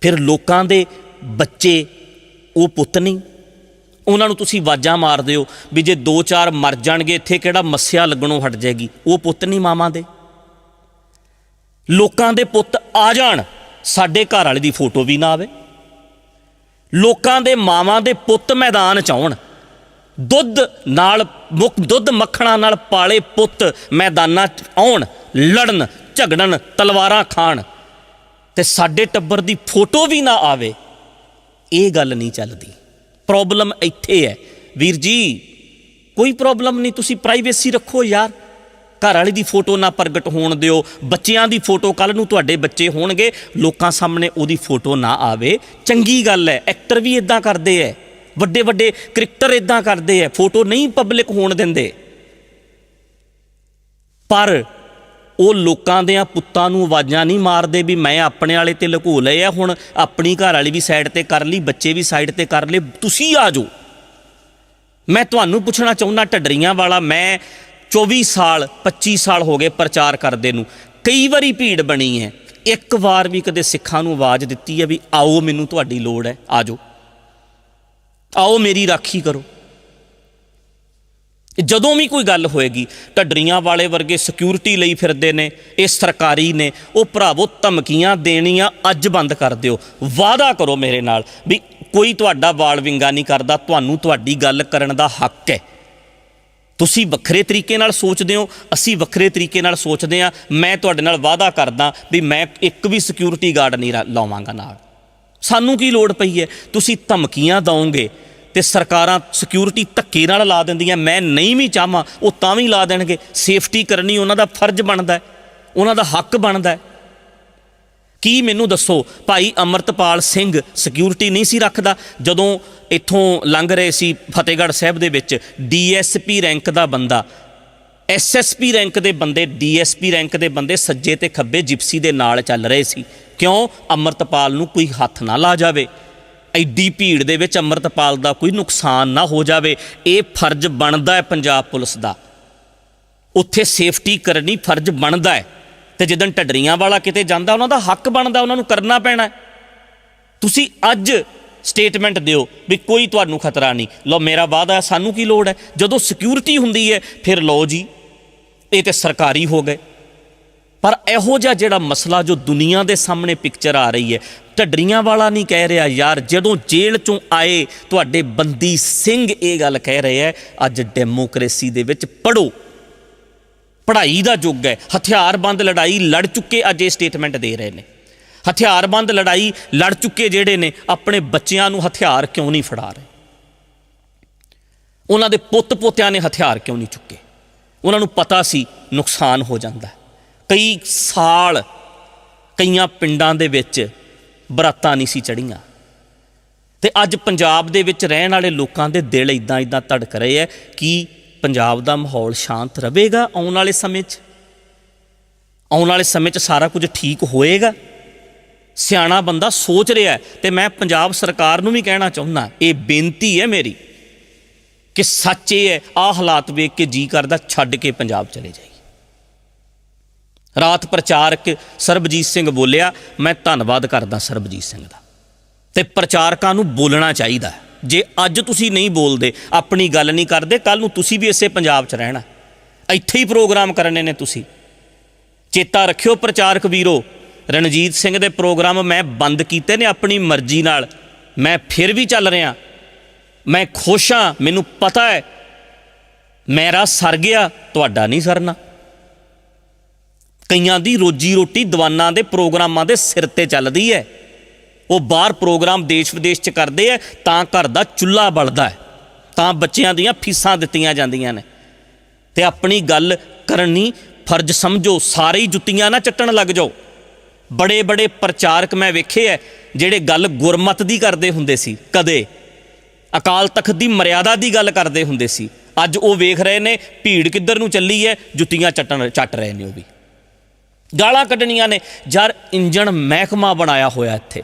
ਫਿਰ ਲੋਕਾਂ ਦੇ ਬੱਚੇ, ਉਹ ਪੁੱਤ ਨਹੀਂ। ਉਹਨਾਂ ਨੂੰ ਤੁਸੀਂ ਆਵਾਜ਼ਾਂ ਮਾਰਦੇ ਹੋ ਵੀ ਜੇ ਦੋ ਚਾਰ ਮਰ ਜਾਣਗੇ, ਇੱਥੇ ਕਿਹੜਾ ਮੱਸਿਆ ਲੱਗਣੋਂ ਹਟ ਜਾਏਗੀ? ਉਹ ਪੁੱਤ ਨਹੀਂ ਮਾਵਾਂ ਦੇ। ਲੋਕਾਂ ਦੇ ਪੁੱਤ ਆ ਜਾਣ, ਸਾਡੇ ਘਰ ਵਾਲੇ ਦੀ ਫੋਟੋ ਵੀ ਨਾ ਆਵੇ। ਲੋਕਾਂ ਦੇ ਮਾਵਾਂ ਦੇ ਪੁੱਤ ਮੈਦਾਨ ਚ ਆਉਣ। ਦੁੱਧ ਨਾਲ ਮੁੱਖ ਦੁੱਧ ਮੱਖਣਾ ਨਾਲ ਪਾਲੇ ਪੁੱਤ ਮੈਦਾਨਾਂ 'ਚ ਆਉਣ, ਲੜਨ, ਝਗੜਨ, ਤਲਵਾਰਾਂ ਖਾਣ। ਤੇ ਸਾਡੇ ਟੱਬਰ ਦੀ ਫੋਟੋ ਵੀ ਨਾ ਆਵੇ, ਇਹ ਗੱਲ ਨਹੀਂ ਚੱਲਦੀ। ਪ੍ਰੋਬਲਮ ਇੱਥੇ ਹੈ। ਵੀਰ ਜੀ, ਕੋਈ ਪ੍ਰੋਬਲਮ ਨਹੀਂ, ਤੁਸੀਂ ਪ੍ਰਾਈਵੇਸੀ ਰੱਖੋ ਯਾਰ। ਘਰ ਵਾਲੀ ਦੀ ਫੋਟੋ ਨਾ ਪ੍ਰਗਟ ਹੋਣ ਦਿਓ। ਬੱਚਿਆਂ ਦੀ ਫੋਟੋ ਕੱਲ ਨੂੰ ਤੁਹਾਡੇ ਬੱਚੇ ਹੋਣਗੇ। ਲੋਕਾਂ ਸਾਹਮਣੇ ਉਹਦੀ ਫੋਟੋ ਨਾ ਆਵੇ। ਚੰਗੀ ਗੱਲ ਹੈ, ਐਕਟਰ ਵੀ ਇਦਾਂ ਕਰਦੇ ਐ ਵੱਡੇ ਵੱਡੇ ਕ੍ਰਿਕਟਰ ਇਦਾਂ ਕਰਦੇ ਐ ਫੋਟੋ ਨਹੀਂ ਪਬਲਿਕ ਹੋਣ ਦਿੰਦੇ। ਪਰ ਉਹ ਲੋਕਾਂ ਦੇ ਪੁੱਤਾਂ ਨੂੰ ਆਵਾਜ਼ਾਂ ਨਹੀਂ ਮਾਰਦੇ ਵੀ ਮੈਂ ਆਪਣੇ ਵਾਲੇ ਤੇ ਲੁਕੋ ਲਏ ਆ ਹੁਣ ਆਪਣੀ ਘਰ ਵਾਲੀ ਵੀ ਸਾਈਡ ਤੇ ਕਰ ਲਈ, ਬੱਚੇ ਵੀ ਸਾਈਡ ਤੇ ਕਰ ਲਏ, ਤੁਸੀਂ ਆ ਜਾਓ। ਮੈਂ ਤੁਹਾਨੂੰ ਪੁੱਛਣਾ ਚਾਹੁੰਦਾ, ਢੱਡਰੀਆਂ ਵਾਲਾ, ਮੈਂ 24 ਸਾਲ 25 ਸਾਲ ਹੋ ਗਏ ਪ੍ਰਚਾਰ ਕਰਦੇ ਨੂੰ। ਕਈ ਵਾਰੀ ਭੀੜ ਬਣੀ ਹੈ। ਇੱਕ ਵਾਰ ਵੀ ਕਦੇ ਸਿੱਖਾਂ ਨੂੰ ਆਵਾਜ਼ ਦਿੱਤੀ ਹੈ ਵੀ ਆਓ, ਮੈਨੂੰ ਤੁਹਾਡੀ ਲੋੜ ਹੈ ਆਜੋ ਆਓ ਮੇਰੀ ਰਾਖੀ ਕਰੋ। ਜਦੋਂ ਵੀ ਕੋਈ ਗੱਲ ਹੋਏਗੀ, ਢੱਡਰੀਆਂ ਵਾਲੇ ਵਰਗੇ ਸਿਕਿਉਰਿਟੀ ਲਈ ਫਿਰਦੇ ਨੇ, ਇਹ ਸਰਕਾਰੀ ਨੇ, ਉਹ ਭਰਾਵੋ ਧਮਕੀਆਂ ਦੇਣੀਆਂ ਅੱਜ ਬੰਦ ਕਰ ਦਿਓ। ਵਾਅਦਾ ਕਰੋ ਮੇਰੇ ਨਾਲ ਵੀ ਕੋਈ ਤੁਹਾਡਾ ਵਾਲ ਵਿੰਗਾ ਨਹੀਂ ਕਰਦਾ, ਤੁਹਾਨੂੰ ਤੁਹਾਡੀ ਗੱਲ ਕਰਨ ਦਾ ਹੱਕ ਹੈ। ਤੁਸੀਂ ਵੱਖਰੇ ਤਰੀਕੇ ਨਾਲ ਸੋਚਦੇ ਹੋ, ਅਸੀਂ ਵੱਖਰੇ ਤਰੀਕੇ ਨਾਲ ਸੋਚਦੇ ਹਾਂ, ਮੈਂ ਤੁਹਾਡੇ ਨਾਲ ਵਾਅਦਾ ਕਰਦਾ ਵੀ ਮੈਂ ਇੱਕ ਵੀ ਸਿਕਿਉਰਿਟੀ ਗਾਰਡ ਨਹੀਂ ਰਾ- ਲਾਵਾਂਗਾ ਨਾਲ। ਸਾਨੂੰ ਕੀ ਲੋੜ ਪਈ ਹੈ? ਤੁਸੀਂ ਧਮਕੀਆਂ ਦਵੋਗੇ ਤੇ ਸਰਕਾਰਾਂ ਸਿਕਿਉਰਿਟੀ ਧੱਕੇ ਨਾਲ ਲਾ ਦਿੰਦੀਆਂ, ਮੈਂ ਨਹੀਂ ਵੀ ਚਾਹਾਂ, ਉਹ ਤਾਂ ਵੀ ਲਾ ਦੇਣਗੇ। ਸੇਫਟੀ ਕਰਨੀ ਉਹਨਾਂ ਦਾ ਫਰਜ਼ ਬਣਦਾ ਹੈ, ਉਹਨਾਂ ਦਾ ਹੱਕ ਬਣਦਾ ਹੈ। ਕੀ ਮੈਨੂੰ ਦੱਸੋ, ਭਾਈ ਅਮਰਤਪਾਲ ਸਿੰਘ ਸਿਕਿਉਰਿਟੀ ਨਹੀਂ ਸੀ ਰੱਖਦਾ? ਜਦੋਂ ਇੱਥੋਂ ਲੰਘ ਰਹੇ ਸੀ ਫਤਿਹਗੜ੍ਹ ਸਾਹਿਬ ਦੇ ਵਿੱਚ ਡੀਐਸਪੀ ਰੈਂਕ ਦਾ ਬੰਦਾ ਐਸਐਸਪੀ ਰੈਂਕ ਦੇ ਬੰਦੇ ਡੀਐਸਪੀ ਰੈਂਕ ਦੇ ਬੰਦੇ ਸੱਜੇ ਤੇ ਖੱਬੇ ਜਿਪਸੀ ਦੇ ਨਾਲ ਚੱਲ ਰਹੇ ਸੀ। ਕਿਉਂ ਅਮਰਤਪਾਲ ਨੂੰ ਕੋਈ ਹੱਥ ਨਾ ਲਾ ਜਾਵੇ? ਐਡੀ ਭੀੜ ਦੇ ਵਿੱਚ ਅਮਰਤਪਾਲ ਦਾ ਕੋਈ ਨੁਕਸਾਨ ਨਾ ਹੋ ਜਾਵੇ। ਇਹ ਫਰਜ਼ ਬਣਦਾ ਹੈ ਪੰਜਾਬ ਪੁਲਿਸ ਦਾ। ਉੱਥੇ ਸੇਫਟੀ ਕਰਨੀ ਫਰਜ਼ ਬਣਦਾ ਹੈ। ਤੇ ਜਦੋਂ ਢੱਡਰੀਆਂ ਵਾਲਾ ਕਿਤੇ ਜਾਂਦਾ, ਉਹਨਾਂ ਦਾ ਹੱਕ ਬਣਦਾ, ਉਹਨਾਂ ਨੂੰ ਕਰਨਾ ਪੈਣਾ ਤੁਸੀਂ ਅੱਜ ਸਟੇਟਮੈਂਟ ਦਿਓ ਵੀ ਕੋਈ ਤੁਹਾਨੂੰ ਖਤਰਾ ਨਹੀਂ। ਲਓ, ਮੇਰਾ ਵਾਅਦਾ ਹੈ, ਸਾਨੂੰ ਕੀ ਲੋੜ ਹੈ? ਜਦੋਂ ਸਿਕਿਉਰਿਟੀ ਹੁੰਦੀ ਹੈ, ਫਿਰ ਲਓ ਜੀ, ਇਹ ਤੇ ਸਰਕਾਰੀ ਹੋ ਗਏ। ਪਰ ਇਹੋ ਜਿਹਾ ਜਿਹੜਾ ਮਸਲਾ ਜੋ ਦੁਨੀਆ ਦੇ ਸਾਹਮਣੇ ਪਿਕਚਰ ਆ ਰਹੀ ਹੈ, ਢੱਡਰੀਆਂ ਵਾਲਾ ਨਹੀਂ ਕਹਿ ਰਿਹਾ ਯਾਰ, ਜਦੋਂ ਜੇਲ੍ਹ ਚੋਂ ਆਏ, ਤੁਹਾਡੇ ਬੰਦੀ ਸਿੰਘ ਇਹ ਗੱਲ ਕਹਿ ਰਹੇ ਹੈ, ਅੱਜ ਡੈਮੋਕ੍ਰੇਸੀ ਦੇ ਵਿੱਚ ਪੜੋ ਪੜ੍ਹਾਈ ਦਾ ਯੁੱਗ ਹੈ, ਹਥਿਆਰਬੰਦ ਲੜਾਈ ਲੜ ਚੁੱਕੇ ਅੱਜ ਇਹ ਸਟੇਟਮੈਂਟ ਦੇ ਰਹੇ ਨੇ। ਹਥਿਆਰਬੰਦ ਲੜਾਈ ਲੜ ਚੁੱਕੇ ਜਿਹੜੇ ਨੇ, ਆਪਣੇ ਬੱਚਿਆਂ ਨੂੰ ਹਥਿਆਰ ਕਿਉਂ ਨਹੀਂ ਫੜਾ ਰਹੇ? ਉਹਨਾਂ ਦੇ ਪੁੱਤ ਪੋਤਿਆਂ ਨੇ ਹਥਿਆਰ ਕਿਉਂ ਨਹੀਂ ਚੁੱਕੇ? ਉਹਨਾਂ ਨੂੰ ਪਤਾ ਸੀ ਨੁਕਸਾਨ ਹੋ ਜਾਂਦਾ ਹੈ। ਕਈ ਸਾਲ ਕਈਆਂ ਪਿੰਡਾਂ ਦੇ ਵਿੱਚ ਬਰਾਤਾਂ ਨਹੀਂ ਸੀ ਚੜੀਆਂ ਤੇ ਅੱਜ ਪੰਜਾਬ ਦੇ ਵਿੱਚ ਰਹਿਣ ਵਾਲੇ ਲੋਕਾਂ ਦੇ ਦਿਲ ਇਦਾਂ ਇਦਾਂ ਧੜਕ ਰਹੇ ਹੈ ਕਿ ਪੰਜਾਬ ਦਾ ਮਾਹੌਲ ਸ਼ਾਂਤ ਰਹੇਗਾ ਆਉਣ ਵਾਲੇ ਸਮੇਂ 'ਚ। ਆਉਣ ਵਾਲੇ ਸਮੇਂ 'ਚ ਸਾਰਾ ਕੁਝ ਠੀਕ ਹੋਏਗਾ। ਸਿਆਣਾ ਬੰਦਾ ਸੋਚ ਰਿਹਾ ਹੈ ਤੇ ਮੈਂ ਪੰਜਾਬ ਸਰਕਾਰ ਨੂੰ ਵੀ ਕਹਿਣਾ ਚਾਹੁੰਦਾ, ਇਹ ਬੇਨਤੀ ਹੈ ਮੇਰੀ ਕਿ ਸੱਚ ਇਹ ਹੈ ਆ ਹਾਲਾਤ ਵੇਖ ਕੇ ਜੀ ਕਰਦਾ ਛੱਡ ਕੇ ਪੰਜਾਬ ਚਲੇ ਜਾਈਏ। ਰਾਤ ਪ੍ਰਚਾਰਕ ਸਰਬਜੀਤ ਸਿੰਘ ਬੋਲਿਆ, ਮੈਂ ਧੰਨਵਾਦ ਕਰਦਾ ਸਰਬਜੀਤ ਸਿੰਘ ਦਾ। ਤੇ ਪ੍ਰਚਾਰਕਾਂ ਨੂੰ ਬੋਲਣਾ ਚਾਹੀਦਾ ਜੇ ਅੱਜ ਤੁਸੀਂ ਨਹੀਂ ਬੋਲਦੇ, ਆਪਣੀ ਗੱਲ ਨਹੀਂ ਕਰਦੇ ਕੱਲ ਨੂੰ ਤੁਸੀਂ ਵੀ ਇਸੇ ਪੰਜਾਬ 'ਚ ਰਹਿਣਾ। ਇੱਥੇ ਹੀ ਪ੍ਰੋਗਰਾਮ ਕਰਨੇ ਨੇ ਤੁਸੀਂ। ਚੇਤਾ ਰੱਖਿਓ ਪ੍ਰਚਾਰਕ ਵੀਰੋ, ਰਣਜੀਤ ਸਿੰਘ ਦੇ ਪ੍ਰੋਗਰਾਮ ਮੈਂ ਬੰਦ ਕੀਤੇ ਨੇ ਆਪਣੀ ਮਰਜ਼ੀ ਨਾਲ। ਮੈਂ ਫਿਰ ਵੀ ਚੱਲ ਰਿਹਾ। ਮੈਂ ਖੁਸ਼ ਹਾਂ। ਮੈਨੂੰ ਪਤਾ ਹੈ, ਮੇਰਾ ਸਰ ਗਿਆ, ਤੁਹਾਡਾ ਨਹੀਂ ਸਰਨਾ। ਕਈਆਂ ਦੀ ਰੋਜੀ ਰੋਟੀ ਦੀਵਾਨਾਂ ਦੇ ਪ੍ਰੋਗਰਾਮਾਂ ਦੇ ਸਿਰ ਤੇ ਚੱਲਦੀ ਹੈ। ਉਹ ਬਾਹਰ ਪ੍ਰੋਗਰਾਮ ਦੇਸ਼ ਵਿਦੇਸ਼ ਚ ਕਰਦੇ ਆ ਤਾਂ ਘਰ ਦਾ ਚੁੱਲ੍ਹਾ ਬਲਦਾ ਹੈ। ਤਾਂ ਬੱਚਿਆਂ ਦੀਆਂ ਫੀਸਾਂ ਦਿੱਤੀਆਂ ਜਾਂਦੀਆਂ ਨੇ। ਤੇ ਆਪਣੀ ਗੱਲ ਕਰਨੀ, ਫਰਜ਼ ਸਮਝੋ, ਸਾਰੇ ਹੀ ਜੁੱਤੀਆਂ ਨਾ ਚੱਟਣ ਲੱਗ ਜਾਓ। ਬੜੇ ਬੜੇ ਪ੍ਰਚਾਰਕ ਮੈਂ ਵੇਖੇ ਐ ਜਿਹੜੇ ਗੱਲ ਗੁਰਮਤ ਦੀ ਕਰਦੇ ਹੁੰਦੇ ਸੀ। ਕਦੇ ਅਕਾਲ ਤਖਤ ਦੀ ਮਰਿਆਦਾ ਦੀ ਗੱਲ ਕਰਦੇ ਹੁੰਦੇ ਸੀ। ਅੱਜ ਉਹ ਵੇਖ ਰਹੇ ਨੇ, ਭੀੜ ਕਿੱਧਰ ਨੂੰ ਚੱਲੀ ਹੈ, ਜੁੱਤੀਆਂ ਚੱਟਣ, ਚੱਟ ਰਹੇ ਨੇ ਉਹ ਵੀ। ਗਾਲਾਂ ਕੱਢਣੀਆਂ ਨੇ। ਯਾਰ, ਇੰਜਣ ਮਹਿਕਮਾ ਬਣਾਇਆ ਹੋਇਆ ਇੱਥੇ।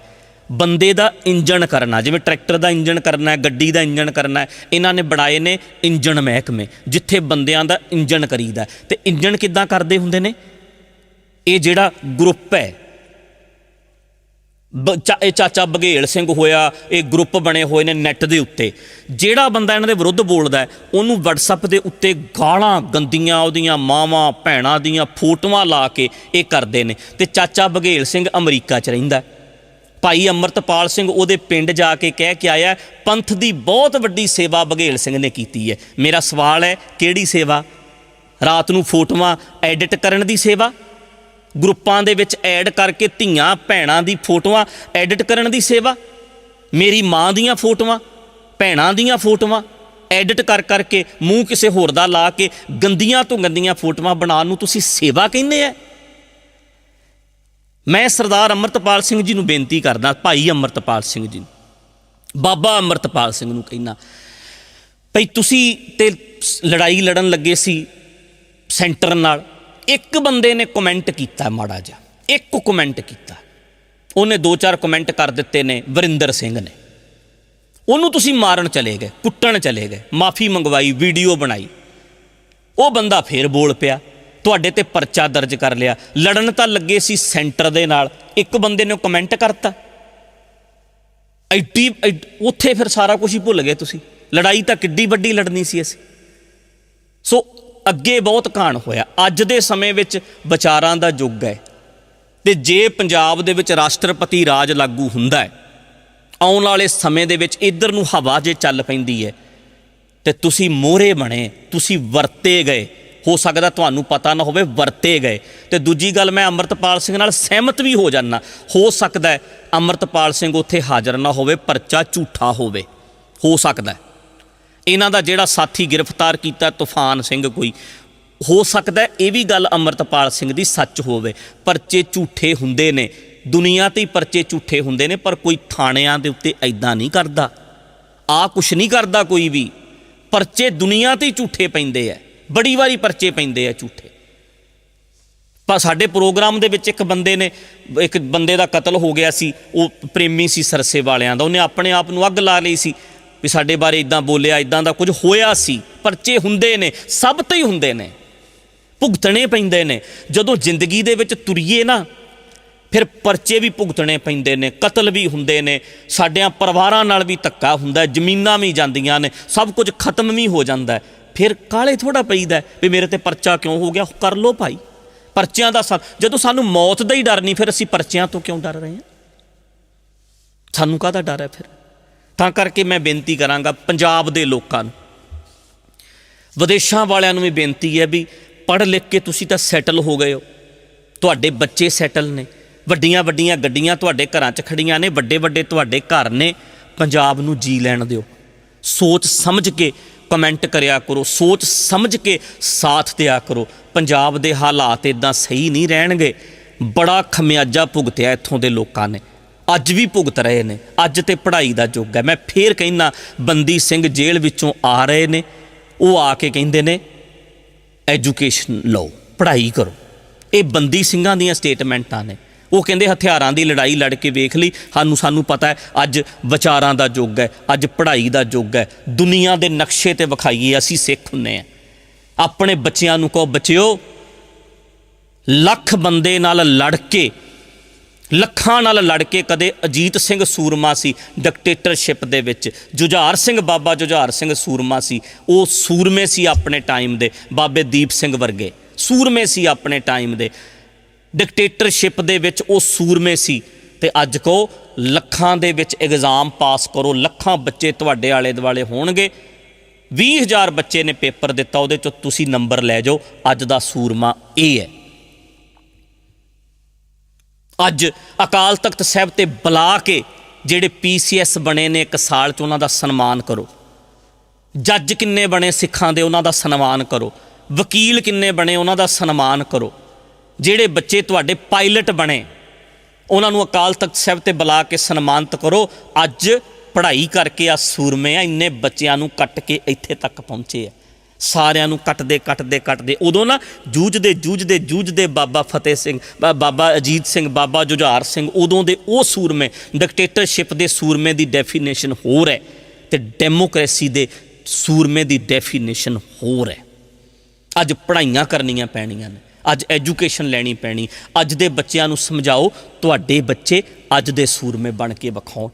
ਬੰਦੇ ਦਾ ਇੰਜਣ ਕਰਨਾ, ਜਿਵੇਂ ਟਰੈਕਟਰ ਦਾ ਇੰਜਣ ਕਰਨਾ ਹੈ, ਗੱਡੀ ਦਾ ਇੰਜਣ ਕਰਨਾ ਹੈ, ਇਹਨਾਂ ਨੇ ਬਣਾਏ ਨੇ ਇੰਜਣ ਮਹਿਕਮੇ, ਜਿੱਥੇ ਬੰਦਿਆਂ ਦਾ ਇੰਜਣ ਕਰੀਦਾ ਹੈ। ਤੇ ਇੰਜਣ ਕਿੱਦਾਂ ਕਰਦੇ ਹੁੰਦੇ ਨੇ? ਇਹ ਜਿਹੜਾ ਗਰੁੱਪ ਹੈ ਇਹ ਚਾਚਾ ਬਘੇਲ ਸਿੰਘ ਹੋਇਆ, ਇਹ ਗਰੁੱਪ ਬਣੇ ਹੋਏ ਨੇ ਨੈੱਟ ਦੇ ਉੱਤੇ। ਜਿਹੜਾ ਬੰਦਾ ਇਹਨਾਂ ਦੇ ਵਿਰੁੱਧ ਬੋਲਦਾ ਉਹਨੂੰ WhatsApp ਦੇ ਉੱਤੇ ਗਾਲਾਂ ਗੰਦੀਆਂ ਉਹਦੀਆਂ ਮਾਵਾਂ, ਭੈਣਾਂ ਦੀਆਂ ਫੋਟੋਆਂ ਲਾ ਕੇ ਇਹ ਕਰਦੇ ਨੇ। ਤੇ ਚਾਚਾ ਬਘੇਲ ਸਿੰਘ ਅਮਰੀਕਾ 'ਚ ਰਹਿੰਦਾ ਭਾਈ ਅਮਰਤਪਾਲ ਸਿੰਘ ਉਹਦੇ ਪਿੰਡ ਜਾ ਕੇ ਕਹਿ ਕੇ ਆਇਆ ਪੰਥ ਦੀ ਬਹੁਤ ਵੱਡੀ ਸੇਵਾ ਬਘੇਲ ਸਿੰਘ ਨੇ ਕੀਤੀ ਹੈ। ਮੇਰਾ ਸਵਾਲ ਹੈ, ਕਿਹੜੀ ਸੇਵਾ? ਰਾਤ ਨੂੰ ਫੋਟੋਆਂ ਐਡਿਟ ਕਰਨ ਦੀ ਸੇਵਾ? ਗਰੁੱਪਾਂ ਦੇ ਵਿੱਚ ਐਡ ਕਰਕੇ ਧੀਆਂ ਭੈਣਾਂ ਦੀ ਫੋਟੋਆਂ ਐਡਿਟ ਕਰਨ ਦੀ ਸੇਵਾ, ਮੇਰੀ ਮਾਂ ਦੀਆਂ ਫੋਟੋਆਂ, ਭੈਣਾਂ ਦੀਆਂ ਫੋਟੋਆਂ ਐਡਿਟ ਕਰ ਕਰਕੇ ਮੂੰਹ ਕਿਸੇ ਹੋਰ ਦਾ ਲਾ ਕੇ ਗੰਦੀਆਂ ਤੋਂ ਗੰਦੀਆਂ ਫੋਟੋਆਂ ਬਣਾਉਣ ਨੂੰ ਤੁਸੀਂ ਸੇਵਾ ਕਹਿੰਦੇ ਆ। ਮੈਂ ਸਰਦਾਰ ਅਮਰਤਪਾਲ ਸਿੰਘ ਜੀ ਨੂੰ ਬੇਨਤੀ ਕਰਦਾ, ਭਾਈ ਅਮਰਤਪਾਲ ਸਿੰਘ ਜੀ ਬਾਬਾ ਅਮਰਤਪਾਲ ਸਿੰਘ ਨੂੰ ਕਹਿਣਾ ਭਈ ਤੁਸੀਂ ਤੇ ਲੜਾਈ ਲੜਨ ਲੱਗੇ ਸੀ ਸੈਂਟਰ ਨਾਲ ਇੱਕ ਬੰਦੇ ਨੇ ਕਮੈਂਟ ਕੀਤਾ ਮਾੜਾ ਜਿਹਾ, ਇੱਕ ਕਮੈਂਟ ਕੀਤਾ। ਉਹਨੇ ਦੋ ਚਾਰ ਕਮੈਂਟ ਕਰ ਦਿੱਤੇ ਨੇ, ਵਰਿੰਦਰ ਸਿੰਘ ਨੇ। ਉਹਨੂੰ ਤੁਸੀਂ ਮਾਰਨ ਚਲੇ ਗਏ, ਕੁੱਟਣ ਚਲੇ ਗਏ, ਮਾਫੀ ਮੰਗਵਾਈ, ਵੀਡੀਓ ਬਣਾਈ। ਉਹ ਬੰਦਾ ਫੇਰ ਬੋਲ ਪਿਆ, ਤੁਹਾਡੇ ਤੇ ਪਰਚਾ ਦਰਜ ਕਰ ਲਿਆ। ਲੜਨ ਤਾਂ ਲੱਗੇ ਸੀ ਸੈਂਟਰ ਦੇ ਨਾਲ, ਇੱਕ ਬੰਦੇ ਨੇ ਕਮੈਂਟ ਕਰਤਾ। ਐਡੀ ਉੱਥੇ ਫਿਰ ਸਾਰਾ ਕੁਝ ਹੀ ਭੁੱਲ ਗਏ ਤੁਸੀਂ। ਲੜਾਈ ਤਾਂ ਕਿੱਡੀ ਵੱਡੀ ਲੜਨੀ ਸੀ ਅਸੀਂ। ਸੋ ਅੱਗੇ ਬਹੁਤ ਘਾਣ ਹੋਇਆ। ਅੱਜ ਦੇ ਸਮੇਂ ਵਿੱਚ ਵਿਚਾਰਾਂ ਦਾ ਯੁੱਗ ਹੈ। ਤੇ ਜੇ ਪੰਜਾਬ ਦੇ ਵਿੱਚ ਰਾਸ਼ਟਰਪਤੀ ਰਾਜ ਲਾਗੂ ਹੁੰਦਾ ਹੈ, ਆਉਣ ਵਾਲੇ ਸਮੇਂ ਦੇ ਵਿੱਚ ਇਧਰ ਨੂੰ ਹਵਾ ਜੇ ਚੱਲ ਪੈਂਦੀ ਹੈ, ਤੇ ਤੁਸੀਂ ਮੋਹਰੇ ਬਣੇ, ਤੁਸੀਂ ਵਰਤੇ ਗਏ। ਹੋ ਸਕਦਾ ਤੁਹਾਨੂੰ ਪਤਾ ਨਾ ਹੋਵੇ, ਵਰਤੇ ਗਏ। ਤੇ ਦੂਜੀ ਗੱਲ ਮੈਂ ਅੰਮ੍ਰਿਤਪਾਲ ਸਿੰਘ ਨਾਲ ਸਹਿਮਤ ਵੀ ਹੋ ਜਾਣਾ ਹੋ ਸਕਦਾ ਹੈ ਅੰਮ੍ਰਿਤਪਾਲ ਸਿੰਘ ਉੱਥੇ ਹਾਜ਼ਰ ਨਾ ਹੋਵੇ, ਪਰਚਾ ਝੂਠਾ ਹੋਵੇ। ਹੋ ਸਕਦਾ ਇਹਨਾਂ ਦਾ ਜਿਹੜਾ ਸਾਥੀ ਗ੍ਰਿਫਤਾਰ ਕੀਤਾ ਤੂਫਾਨ ਸਿੰਘ ਕੋਈ, ਹੋ ਸਕਦਾ ਇਹ ਵੀ ਗੱਲ ਅੰਮ੍ਰਿਤਪਾਲ ਸਿੰਘ ਦੀ ਸੱਚ ਹੋਵੇ। ਪਰਚੇ ਝੂਠੇ ਹੁੰਦੇ ਨੇ। ਦੁਨੀਆ ਤੇ ਹੀ ਪਰਚੇ ਝੂਠੇ ਹੁੰਦੇ ਨੇ, ਪਰ ਕੋਈ ਥਾਣਿਆਂ ਦੇ ਉੱਤੇ ਐਦਾਂ ਨਹੀਂ ਕਰਦਾ। ਆ ਕੁਛ ਨਹੀਂ ਕਰਦਾ ਕੋਈ ਵੀ। ਪਰਚੇ ਦੁਨੀਆ ਤੇ ਹੀ ਝੂਠੇ ਪੈਂਦੇ ਆ। ਬੜੀ ਵਾਰੀ ਪਰਚੇ ਪੈਂਦੇ ਆ ਝੂਠੇ। ਪਰ ਸਾਡੇ ਪ੍ਰੋਗਰਾਮ ਦੇ ਵਿੱਚ ਇੱਕ ਬੰਦੇ ਨੇ, ਇੱਕ ਬੰਦੇ ਦਾ ਕਤਲ ਹੋ ਗਿਆ ਸੀ, ਉਹ ਪ੍ਰੇਮੀ ਸੀ ਸਰਸੇ ਵਾਲਿਆਂ ਦਾ। ਉਹਨੇ ਆਪਣੇ ਆਪ ਨੂੰ ਅੱਗ ਲਾ ਲਈ ਸੀ। ਵੀ ਸਾਡੇ ਬਾਰੇ ਇਦਾਂ ਬੋਲਿਆ, ਇਦਾਂ ਦਾ ਕੁਝ ਹੋਇਆ ਸੀ। ਪਰਚੇ ਹੁੰਦੇ ਨੇ, ਸਭ ਤੇ ਹੀ ਹੁੰਦੇ ਨੇ। ਭੁਗਤਣੇ ਪੈਂਦੇ ਨੇ। ਜਦੋਂ ਜ਼ਿੰਦਗੀ ਦੇ ਵਿੱਚ ਤੁਰੀਏ ਨਾ, ਫਿਰ ਪਰਚੇ ਵੀ ਭੁਗਤਣੇ ਪੈਂਦੇ ਨੇ, ਕਤਲ ਵੀ ਹੁੰਦੇ ਨੇ। ਸਾਡਿਆਂ ਪਰਿਵਾਰਾਂ ਨਾਲ ਵੀ ਧੱਕਾ ਹੁੰਦਾ, ਜ਼ਮੀਨਾਂ ਵੀ ਜਾਂਦੀਆਂ ਨੇ, ਸਭ ਕੁਝ ਖਤਮ ਵੀ ਹੋ ਜਾਂਦਾ ਫਿਰ ਕਾਲੇ ਥੋੜਾ ਪਈਦਾ ਵੀ ਮੇਰੇ ਤੇ ਪਰਚਾ ਕਿਉਂ ਹੋ ਗਿਆ? ਕਰ ਲੋ ਭਾਈ। ਪਰਚਿਆਂ ਦਾ ਸਾ- ਜਦੋਂ ਸਾਨੂੰ ਮੌਤ ਦਾ ਹੀ ਡਰ ਨਹੀਂ, ਫਿਰ ਅਸੀਂ ਪਰਚਿਆਂ ਤੋਂ ਕਿਉਂ ਡਰ ਰਹੇ ਹਾਂ? ਸਾਨੂੰ ਕਾਹਦਾ ਡਰ ਹੈ ਫਿਰ? ਤਾਂ ਕਰਕੇ ਮੈਂ ਬੇਨਤੀ ਕਰਾਂਗਾ ਪੰਜਾਬ ਦੇ ਲੋਕਾਂ ਨੂੰ। ਵਿਦੇਸ਼ਾਂ ਵਾਲਿਆਂ ਨੂੰ ਵੀ ਬੇਨਤੀ ਹੈ ਵੀ ਪੜ੍ਹ ਲਿਖ ਕੇ ਤੁਸੀਂ ਤਾਂ ਸੈਟਲ ਹੋ ਗਏ ਹੋ। ਤੁਹਾਡੇ ਬੱਚੇ ਸੈਟਲ ਨੇ, ਵੱਡੀਆਂ ਵੱਡੀਆਂ ਗੱਡੀਆਂ ਤੁਹਾਡੇ ਘਰਾਂ 'ਚ ਖੜੀਆਂ ਨੇ, ਵੱਡੇ ਵੱਡੇ ਤੁਹਾਡੇ ਘਰ ਨੇ, ਪੰਜਾਬ ਨੂੰ ਜੀ ਲੈਣ ਦਿਓ। ਸੋਚ ਸਮਝ ਕੇ ਕਮੈਂਟ ਕਰਿਆ ਕਰੋ, ਸੋਚ ਸਮਝ ਕੇ ਸਾਥ ਦਿਆ ਕਰੋ। ਪੰਜਾਬ ਦੇ ਹਾਲਾਤ ਇਦਾਂ ਸਹੀ ਨਹੀਂ ਰਹਿਣਗੇ। ਬੜਾ ਖਮਿਆਜਾ ਭੁਗਤਿਆ ਇੱਥੋਂ ਦੇ ਲੋਕਾਂ ਨੇ। ਅੱਜ ਵੀ ਭੁਗਤ ਰਹੇ ਨੇ। ਅੱਜ ਤੇ ਪੜ੍ਹਾਈ ਦਾ ਯੁੱਗ ਹੈ। ਮੈਂ ਫੇਰ ਕਹਿੰਦਾ ਬੰਦੀ ਸਿੰਘ ਜੇਲ੍ਹ ਵਿੱਚੋਂ ਆ ਰਹੇ ਨੇ। ਉਹ ਆ ਕੇ ਕਹਿੰਦੇ ਨੇ ਐਜੂਕੇਸ਼ਨ ਲਓ, ਪੜ੍ਹਾਈ ਕਰੋ। ਇਹ ਬੰਦੀ ਸਿੰਘਾਂ ਦੀਆਂ ਸਟੇਟਮੈਂਟਾਂ ਨੇ। ਉਹ ਕਹਿੰਦੇ, ਹਥਿਆਰਾਂ ਦੀ ਲੜਾਈ ਲੜ ਕੇ ਵੇਖ ਲਈ। ਸਾਨੂੰ ਸਾਨੂੰ ਪਤਾ ਹੈ, ਅੱਜ ਵਿਚਾਰਾਂ ਦਾ ਯੁੱਗ ਹੈ, ਅੱਜ ਪੜ੍ਹਾਈ ਦਾ ਯੁੱਗ ਹੈ। ਦੁਨੀਆ ਦੇ ਨਕਸ਼ੇ ਤੇ ਵਿਖਾਈਏ, ਅਸੀਂ ਸਿੱਖ ਹੁੰਨੇ ਆ। ਆਪਣੇ ਬੱਚਿਆਂ ਨੂੰ ਕਹੋ, ਬੱਚਿਓ, ਲੱਖ ਬੰਦੇ ਨਾਲ ਲੜ ਕੇ ਲੱਖਾਂ ਨਾਲ ਲੜ ਕੇ ਕਦੇ ਅਜੀਤ ਸਿੰਘ ਸੂਰਮਾ ਸੀ ਡਿਕਟੇਟਰਸ਼ਿਪ ਦੇ ਵਿੱਚ। ਜੁਝਾਰ ਸਿੰਘ ਬਾਬਾ ਜੁਝਾਰ ਸਿੰਘ ਸੂਰਮਾ ਸੀ। ਉਹ ਸੂਰਮੇ ਸੀ ਆਪਣੇ ਟਾਈਮ ਦੇ, ਬਾਬੇ ਦੀਪ ਸਿੰਘ ਵਰਗੇ। ਸੂਰਮੇ ਸੀ ਆਪਣੇ ਟਾਈਮ ਦੇ। ਡਿਕਟੇਟਰਸ਼ਿਪ ਦੇ ਵਿੱਚ ਉਹ ਸੂਰਮੇ ਸੀ। ਤੇ ਅੱਜ ਕੋ ਲੱਖਾਂ ਦੇ ਵਿੱਚ ਐਗਜ਼ਾਮ ਪਾਸ ਕਰੋ, ਲੱਖਾਂ ਬੱਚੇ ਤੁਹਾਡੇ ਆਲੇ ਦੁਆਲੇ ਹੋਣਗੇ। 20000 ਬੱਚੇ ਨੇ ਪੇਪਰ ਦਿੱਤਾ, ਉਹਦੇ ਚੋਂ ਤੁਸੀਂ ਨੰਬਰ ਲੈ ਜਾਓ। ਅੱਜ ਦਾ ਸੂਰਮਾ ਇਹ ਹੈ। ਅੱਜ ਅਕਾਲ ਤਖਤ ਸਾਹਿਬ ਤੇ ਬੁਲਾ ਕੇ ਜਿਹੜੇ ਪੀਸੀਐਸ ਬਣੇ ਨੇ ਇੱਕ ਸਾਲ ਚ ਉਹਨਾਂ ਦਾ ਸਨਮਾਨ ਕਰੋ। ਜੱਜ ਕਿੰਨੇ ਬਣੇ ਸਿੱਖਾਂ ਦੇ ਉਹਨਾਂ ਦਾ ਸਨਮਾਨ ਕਰੋ। ਵਕੀਲ ਕਿੰਨੇ ਬਣੇ ਉਹਨਾਂ ਦਾ ਸਨਮਾਨ ਕਰੋ। ਜਿਹੜੇ ਬੱਚੇ ਤੁਹਾਡੇ ਪਾਇਲਟ ਬਣੇ, ਉਹਨਾਂ ਨੂੰ ਅਕਾਲ ਤਖਤ ਸਾਹਿਬ ਤੇ ਬੁਲਾ ਕੇ ਸਨਮਾਨਿਤ ਕਰੋ। ਅੱਜ ਪੜ੍ਹਾਈ ਕਰਕੇ ਆ ਸੂਰਮੇ ਆ, ਇੰਨੇ ਬੱਚਿਆਂ ਨੂੰ ਕੱਟ ਕੇ ਇੱਥੇ ਤੱਕ ਪਹੁੰਚੇ ਆ। ਸਾਰਿਆਂ ਨੂੰ ਕੱਟਦੇ ਕੱਟਦੇ ਕੱਟਦੇ। ਉਦੋਂ ਨਾ ਜੂਝਦੇ ਜੂਝਦੇ ਜੂਝਦੇ ਬਾਬਾ ਫਤਿਹ ਸਿੰਘ, ਬਾ- ਬਾਬਾ ਅਜੀਤ ਸਿੰਘ, ਬਾਬਾ ਜੁਝਾਰ ਸਿੰਘ, ਉਦੋਂ ਦੇ ਉਹ ਸੂਰਮੇ ਡਿਕਟੇਟਰਸ਼ਿਪ ਦੇ ਸੂਰਮੇ ਦੀ ਡੈਫੀਨੇਸ਼ਨ ਹੋਰ ਹੈ ਤੇ ਡੈਮੋਕ੍ਰੇਸੀ ਦੇ ਸੂਰਮੇ ਦੀ ਡੈਫੀਨੇਸ਼ਨ ਹੋਰ ਹੈ। ਅੱਜ ਪੜ੍ਹਾਈਆਂ ਕਰਨੀਆਂ ਪੈਣੀਆਂ ਨੇ, ਅੱਜ ਐਜੂਕੇਸ਼ਨ ਲੈਣੀ ਪੈਣੀ, ਅੱਜ ਦੇ ਬੱਚਿਆਂ ਨੂੰ ਸਮਝਾਓ, ਤੁਹਾਡੇ ਬੱਚੇ ਅੱਜ ਦੇ ਸੂਰਮੇ ਬਣ ਕੇ ਵਿਖਾਉਣ।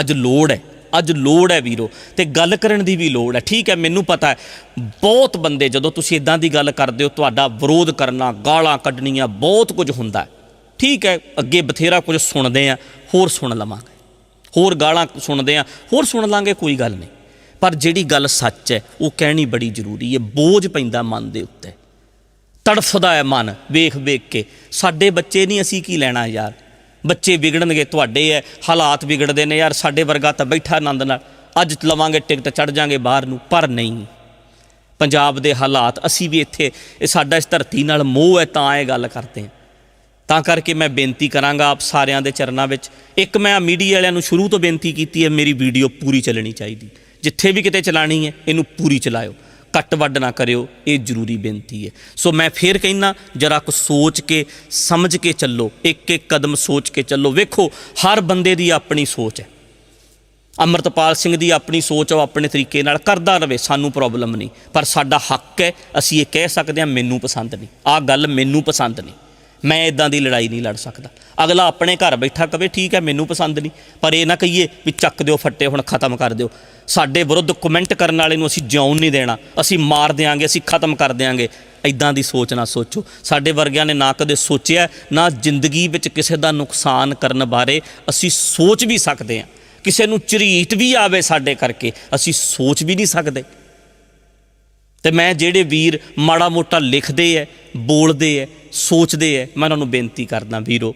ਅੱਜ ਲੋੜ ਹੈ ਅੱਜ ਲੋੜ ਹੈ ਵੀਰੋ ਤੇ ਗੱਲ ਕਰਨ ਦੀ ਵੀ ਲੋੜ ਹੈ। ਠੀਕ ਹੈ, ਮੈਨੂੰ ਪਤਾ ਹੈ, ਬਹੁਤ ਬੰਦੇ ਜਦੋਂ ਤੁਸੀਂ ਇਦਾਂ ਦੀ ਗੱਲ ਕਰਦੇ ਹੋ, ਤੁਹਾਡਾ ਵਿਰੋਧ ਕਰਨਾ, ਗਾਲਾਂ ਕੱਢਣੀਆਂ, ਬਹੁਤ ਕੁਝ ਹੁੰਦਾ ਹੈ। ਠੀਕ ਹੈ, ਅੱਗੇ ਬਥੇਰਾ ਕੁਝ ਸੁਣਦੇ ਆ ਹੋਰ ਸੁਣ ਲਵਾਂਗੇ। ਹੋਰ ਗਾਲਾਂ ਸੁਣਦੇ ਆ ਹੋਰ ਸੁਣ ਲਾਂਗੇ ਕੋਈ ਗੱਲ ਨਹੀਂ। ਪਰ ਜਿਹੜੀ ਗੱਲ ਸੱਚ ਹੈ, ਉਹ ਕਹਿਣੀ ਬੜੀ ਜ਼ਰੂਰੀ ਹੈ, ਬੋਝ ਪੈਂਦਾ ਮਨ ਦੇ ਉੱਤੇ। ਤੜਫਦਾ ਹੈ ਮਨ ਵੇਖ ਵੇਖ ਕੇ। ਸਾਡੇ ਬੱਚੇ ਨਹੀਂ ਅਸੀਂ ਕੀ ਲੈਣਾ ਯਾਰ? ਬੱਚੇ ਵਿਗੜਨਗੇ ਤੁਹਾਡੇ ਹੈ ਹਾਲਾਤ ਵਿਗੜਦੇ ਨੇ ਯਾਰ, ਸਾਡੇ ਵਰਗਾ ਤਾਂ ਬੈਠਾ ਆਨੰਦ ਨਾਲ। ਅੱਜ ਲਵਾਂਗੇ ਟਿਕਟ ਚੜ ਜਾਾਂਗੇ ਬਾਹਰ ਨੂੰ, ਪਰ ਨਹੀਂ। ਪੰਜਾਬ ਦੇ ਹਾਲਾਤ, ਅਸੀਂ ਵੀ ਇੱਥੇ, ਇਹ ਸਾਡਾ ਇਸ ਧਰਤੀ ਨਾਲ ਮੋਹ ਹੈ ਤਾਂ ਇਹ ਗੱਲ ਕਰਦੇ ਹਾਂ। ਤਾਂ ਕਰਕੇ ਮੈਂ ਬੇਨਤੀ ਕਰਾਂਗਾ ਆਪ ਸਾਰਿਆਂ ਦੇ ਚਰਨਾਂ ਵਿੱਚ, ਇੱਕ ਮੈਂ ਮੀਡੀਆ ਵਾਲਿਆਂ ਨੂੰ ਸ਼ੁਰੂ ਤੋਂ ਬੇਨਤੀ ਕੀਤੀ ਹੈ, ਮੇਰੀ ਵੀਡੀਓ ਪੂਰੀ ਚੱਲਣੀ ਚਾਹੀਦੀ। ਜਿੱਥੇ ਵੀ ਕਿਤੇ ਚਲਾਣੀ ਹੈ, ਇਹਨੂੰ ਪੂਰੀ ਚਲਾਇਓ। ਕੱਟ ਵੱਡ ਨਾ ਕਰਿਓ, ਇਹ ਜ਼ਰੂਰੀ ਬੇਨਤੀ ਹੈ। ਸੋ ਮੈਂ ਫੇਰ ਕਹਿਣਾ ਜਰਾ ਕੁ ਸੋਚ ਕੇ, ਸਮਝ ਕੇ ਚੱਲੋ, ਇੱਕ ਇੱਕ ਕਦਮ ਸੋਚ ਕੇ ਚੱਲੋ। ਵੇਖੋ, ਹਰ ਬੰਦੇ ਦੀ ਆਪਣੀ ਸੋਚ ਹੈ। ਅਮਰਤਪਾਲ ਸਿੰਘ ਦੀ ਆਪਣੀ ਸੋਚ ਉਹ ਆਪਣੇ ਤਰੀਕੇ ਨਾਲ ਕਰਦਾ ਰਵੇ, ਸਾਨੂੰ ਪ੍ਰੋਬਲਮ ਨਹੀਂ। ਪਰ ਸਾਡਾ ਹੱਕ ਹੈ, ਅਸੀਂ ਇਹ ਕਹਿ ਸਕਦੇ ਹਾਂ, ਮੈਨੂੰ ਪਸੰਦ ਨਹੀਂ। ਆਹ ਗੱਲ ਮੈਨੂੰ ਪਸੰਦ ਨਹੀਂ। ਮੈਂ ਇਦਾਂ ਦੀ ਲੜਾਈ ਨਹੀਂ ਲੜ ਸਕਦਾ। ਅਗਲਾ ਆਪਣੇ ਘਰ ਬੈਠਾ ਕਵੇ, ਠੀਕ ਹੈ, ਮੈਨੂੰ ਪਸੰਦ ਨਹੀਂ, ਪਰ ਇਹ ਨਾ ਕਹੀਏ ਵੀ ਚੱਕ ਦਿਓ, ਫੱਟੇ ਹੁਣ ਖਤਮ ਕਰ ਦਿਓ। ਸਾਡੇ ਵਿਰੁੱਧ ਕਮੈਂਟ ਕਰਨ ਵਾਲੇ ਨੂੰ ਅਸੀਂ ਜਿਉਣ ਨਹੀਂ ਦੇਣਾ। ਅਸੀਂ ਮਾਰ ਦਿਆਂਗੇ, ਅਸੀਂ ਖਤਮ ਕਰ ਦਿਆਂਗੇ। ਇਦਾਂ ਦੀ ਸੋਚ ਨਾ ਸੋਚੋ। ਸਾਡੇ ਵਰਗਿਆਂ ਨੇ ਨਾ ਕਦੇ ਸੋਚਿਆ, ਨਾ ਜ਼ਿੰਦਗੀ ਵਿੱਚ ਕਿਸੇ ਦਾ ਨੁਕਸਾਨ ਕਰਨ ਬਾਰੇ ਅਸੀਂ ਸੋਚ ਵੀ ਸਕਦੇ ਹਾਂ। ਕਿਸੇ ਨੂੰ ਝਰੀਟ ਵੀ ਆਵੇ ਸਾਡੇ ਕਰਕੇ, ਅਸੀਂ ਸੋਚ ਵੀ ਨਹੀਂ ਸਕਦੇ। ਤੇ ਮੈਂ ਜਿਹੜੇ ਵੀਰ ਮਾੜਾ ਮੋਟਾ ਲਿਖਦੇ ਐ, ਬੋਲਦੇ ਐ ਸੋਚਦੇ ਐ, ਮੈਂ ਉਹਨਾਂ ਨੂੰ ਬੇਨਤੀ ਕਰਦਾ ਵੀਰੋ,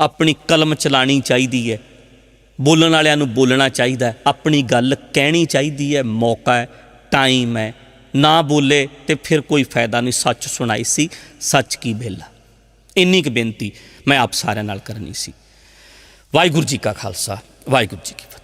ਆਪਣੀ ਕਲਮ ਚਲਾਣੀ ਚਾਹੀਦੀ ਹੈ ਬੋਲਣ ਵਾਲਿਆਂ ਨੂੰ ਬੋਲਣਾ ਚਾਹੀਦਾ ਆਪਣੀ ਗੱਲ ਕਹਿਣੀ ਚਾਹੀਦੀ ਹੈ ਮੌਕਾ ਹੈ ਟਾਈਮ ਹੈ ਨਾ ਬੋਲੇ ਤੇ ਫਿਰ ਕੋਈ ਫਾਇਦਾ ਨਹੀਂ, ਸੱਚ ਸੁਣਾਈ ਸੀ, ਸੱਚ ਕੀ ਬੇਲਾ। ਇੰਨੀ ਕੁ ਬੇਨਤੀ ਮੈਂ ਆਪ ਸਾਰਿਆਂ ਨਾਲ ਕਰਨੀ ਸੀ। ਵਾਹਿਗੁਰੂ ਜੀ ਕਾ ਖਾਲਸਾ, ਵਾਹਿਗੁਰੂ ਜੀ ਕੀ ਫਤਿਹ।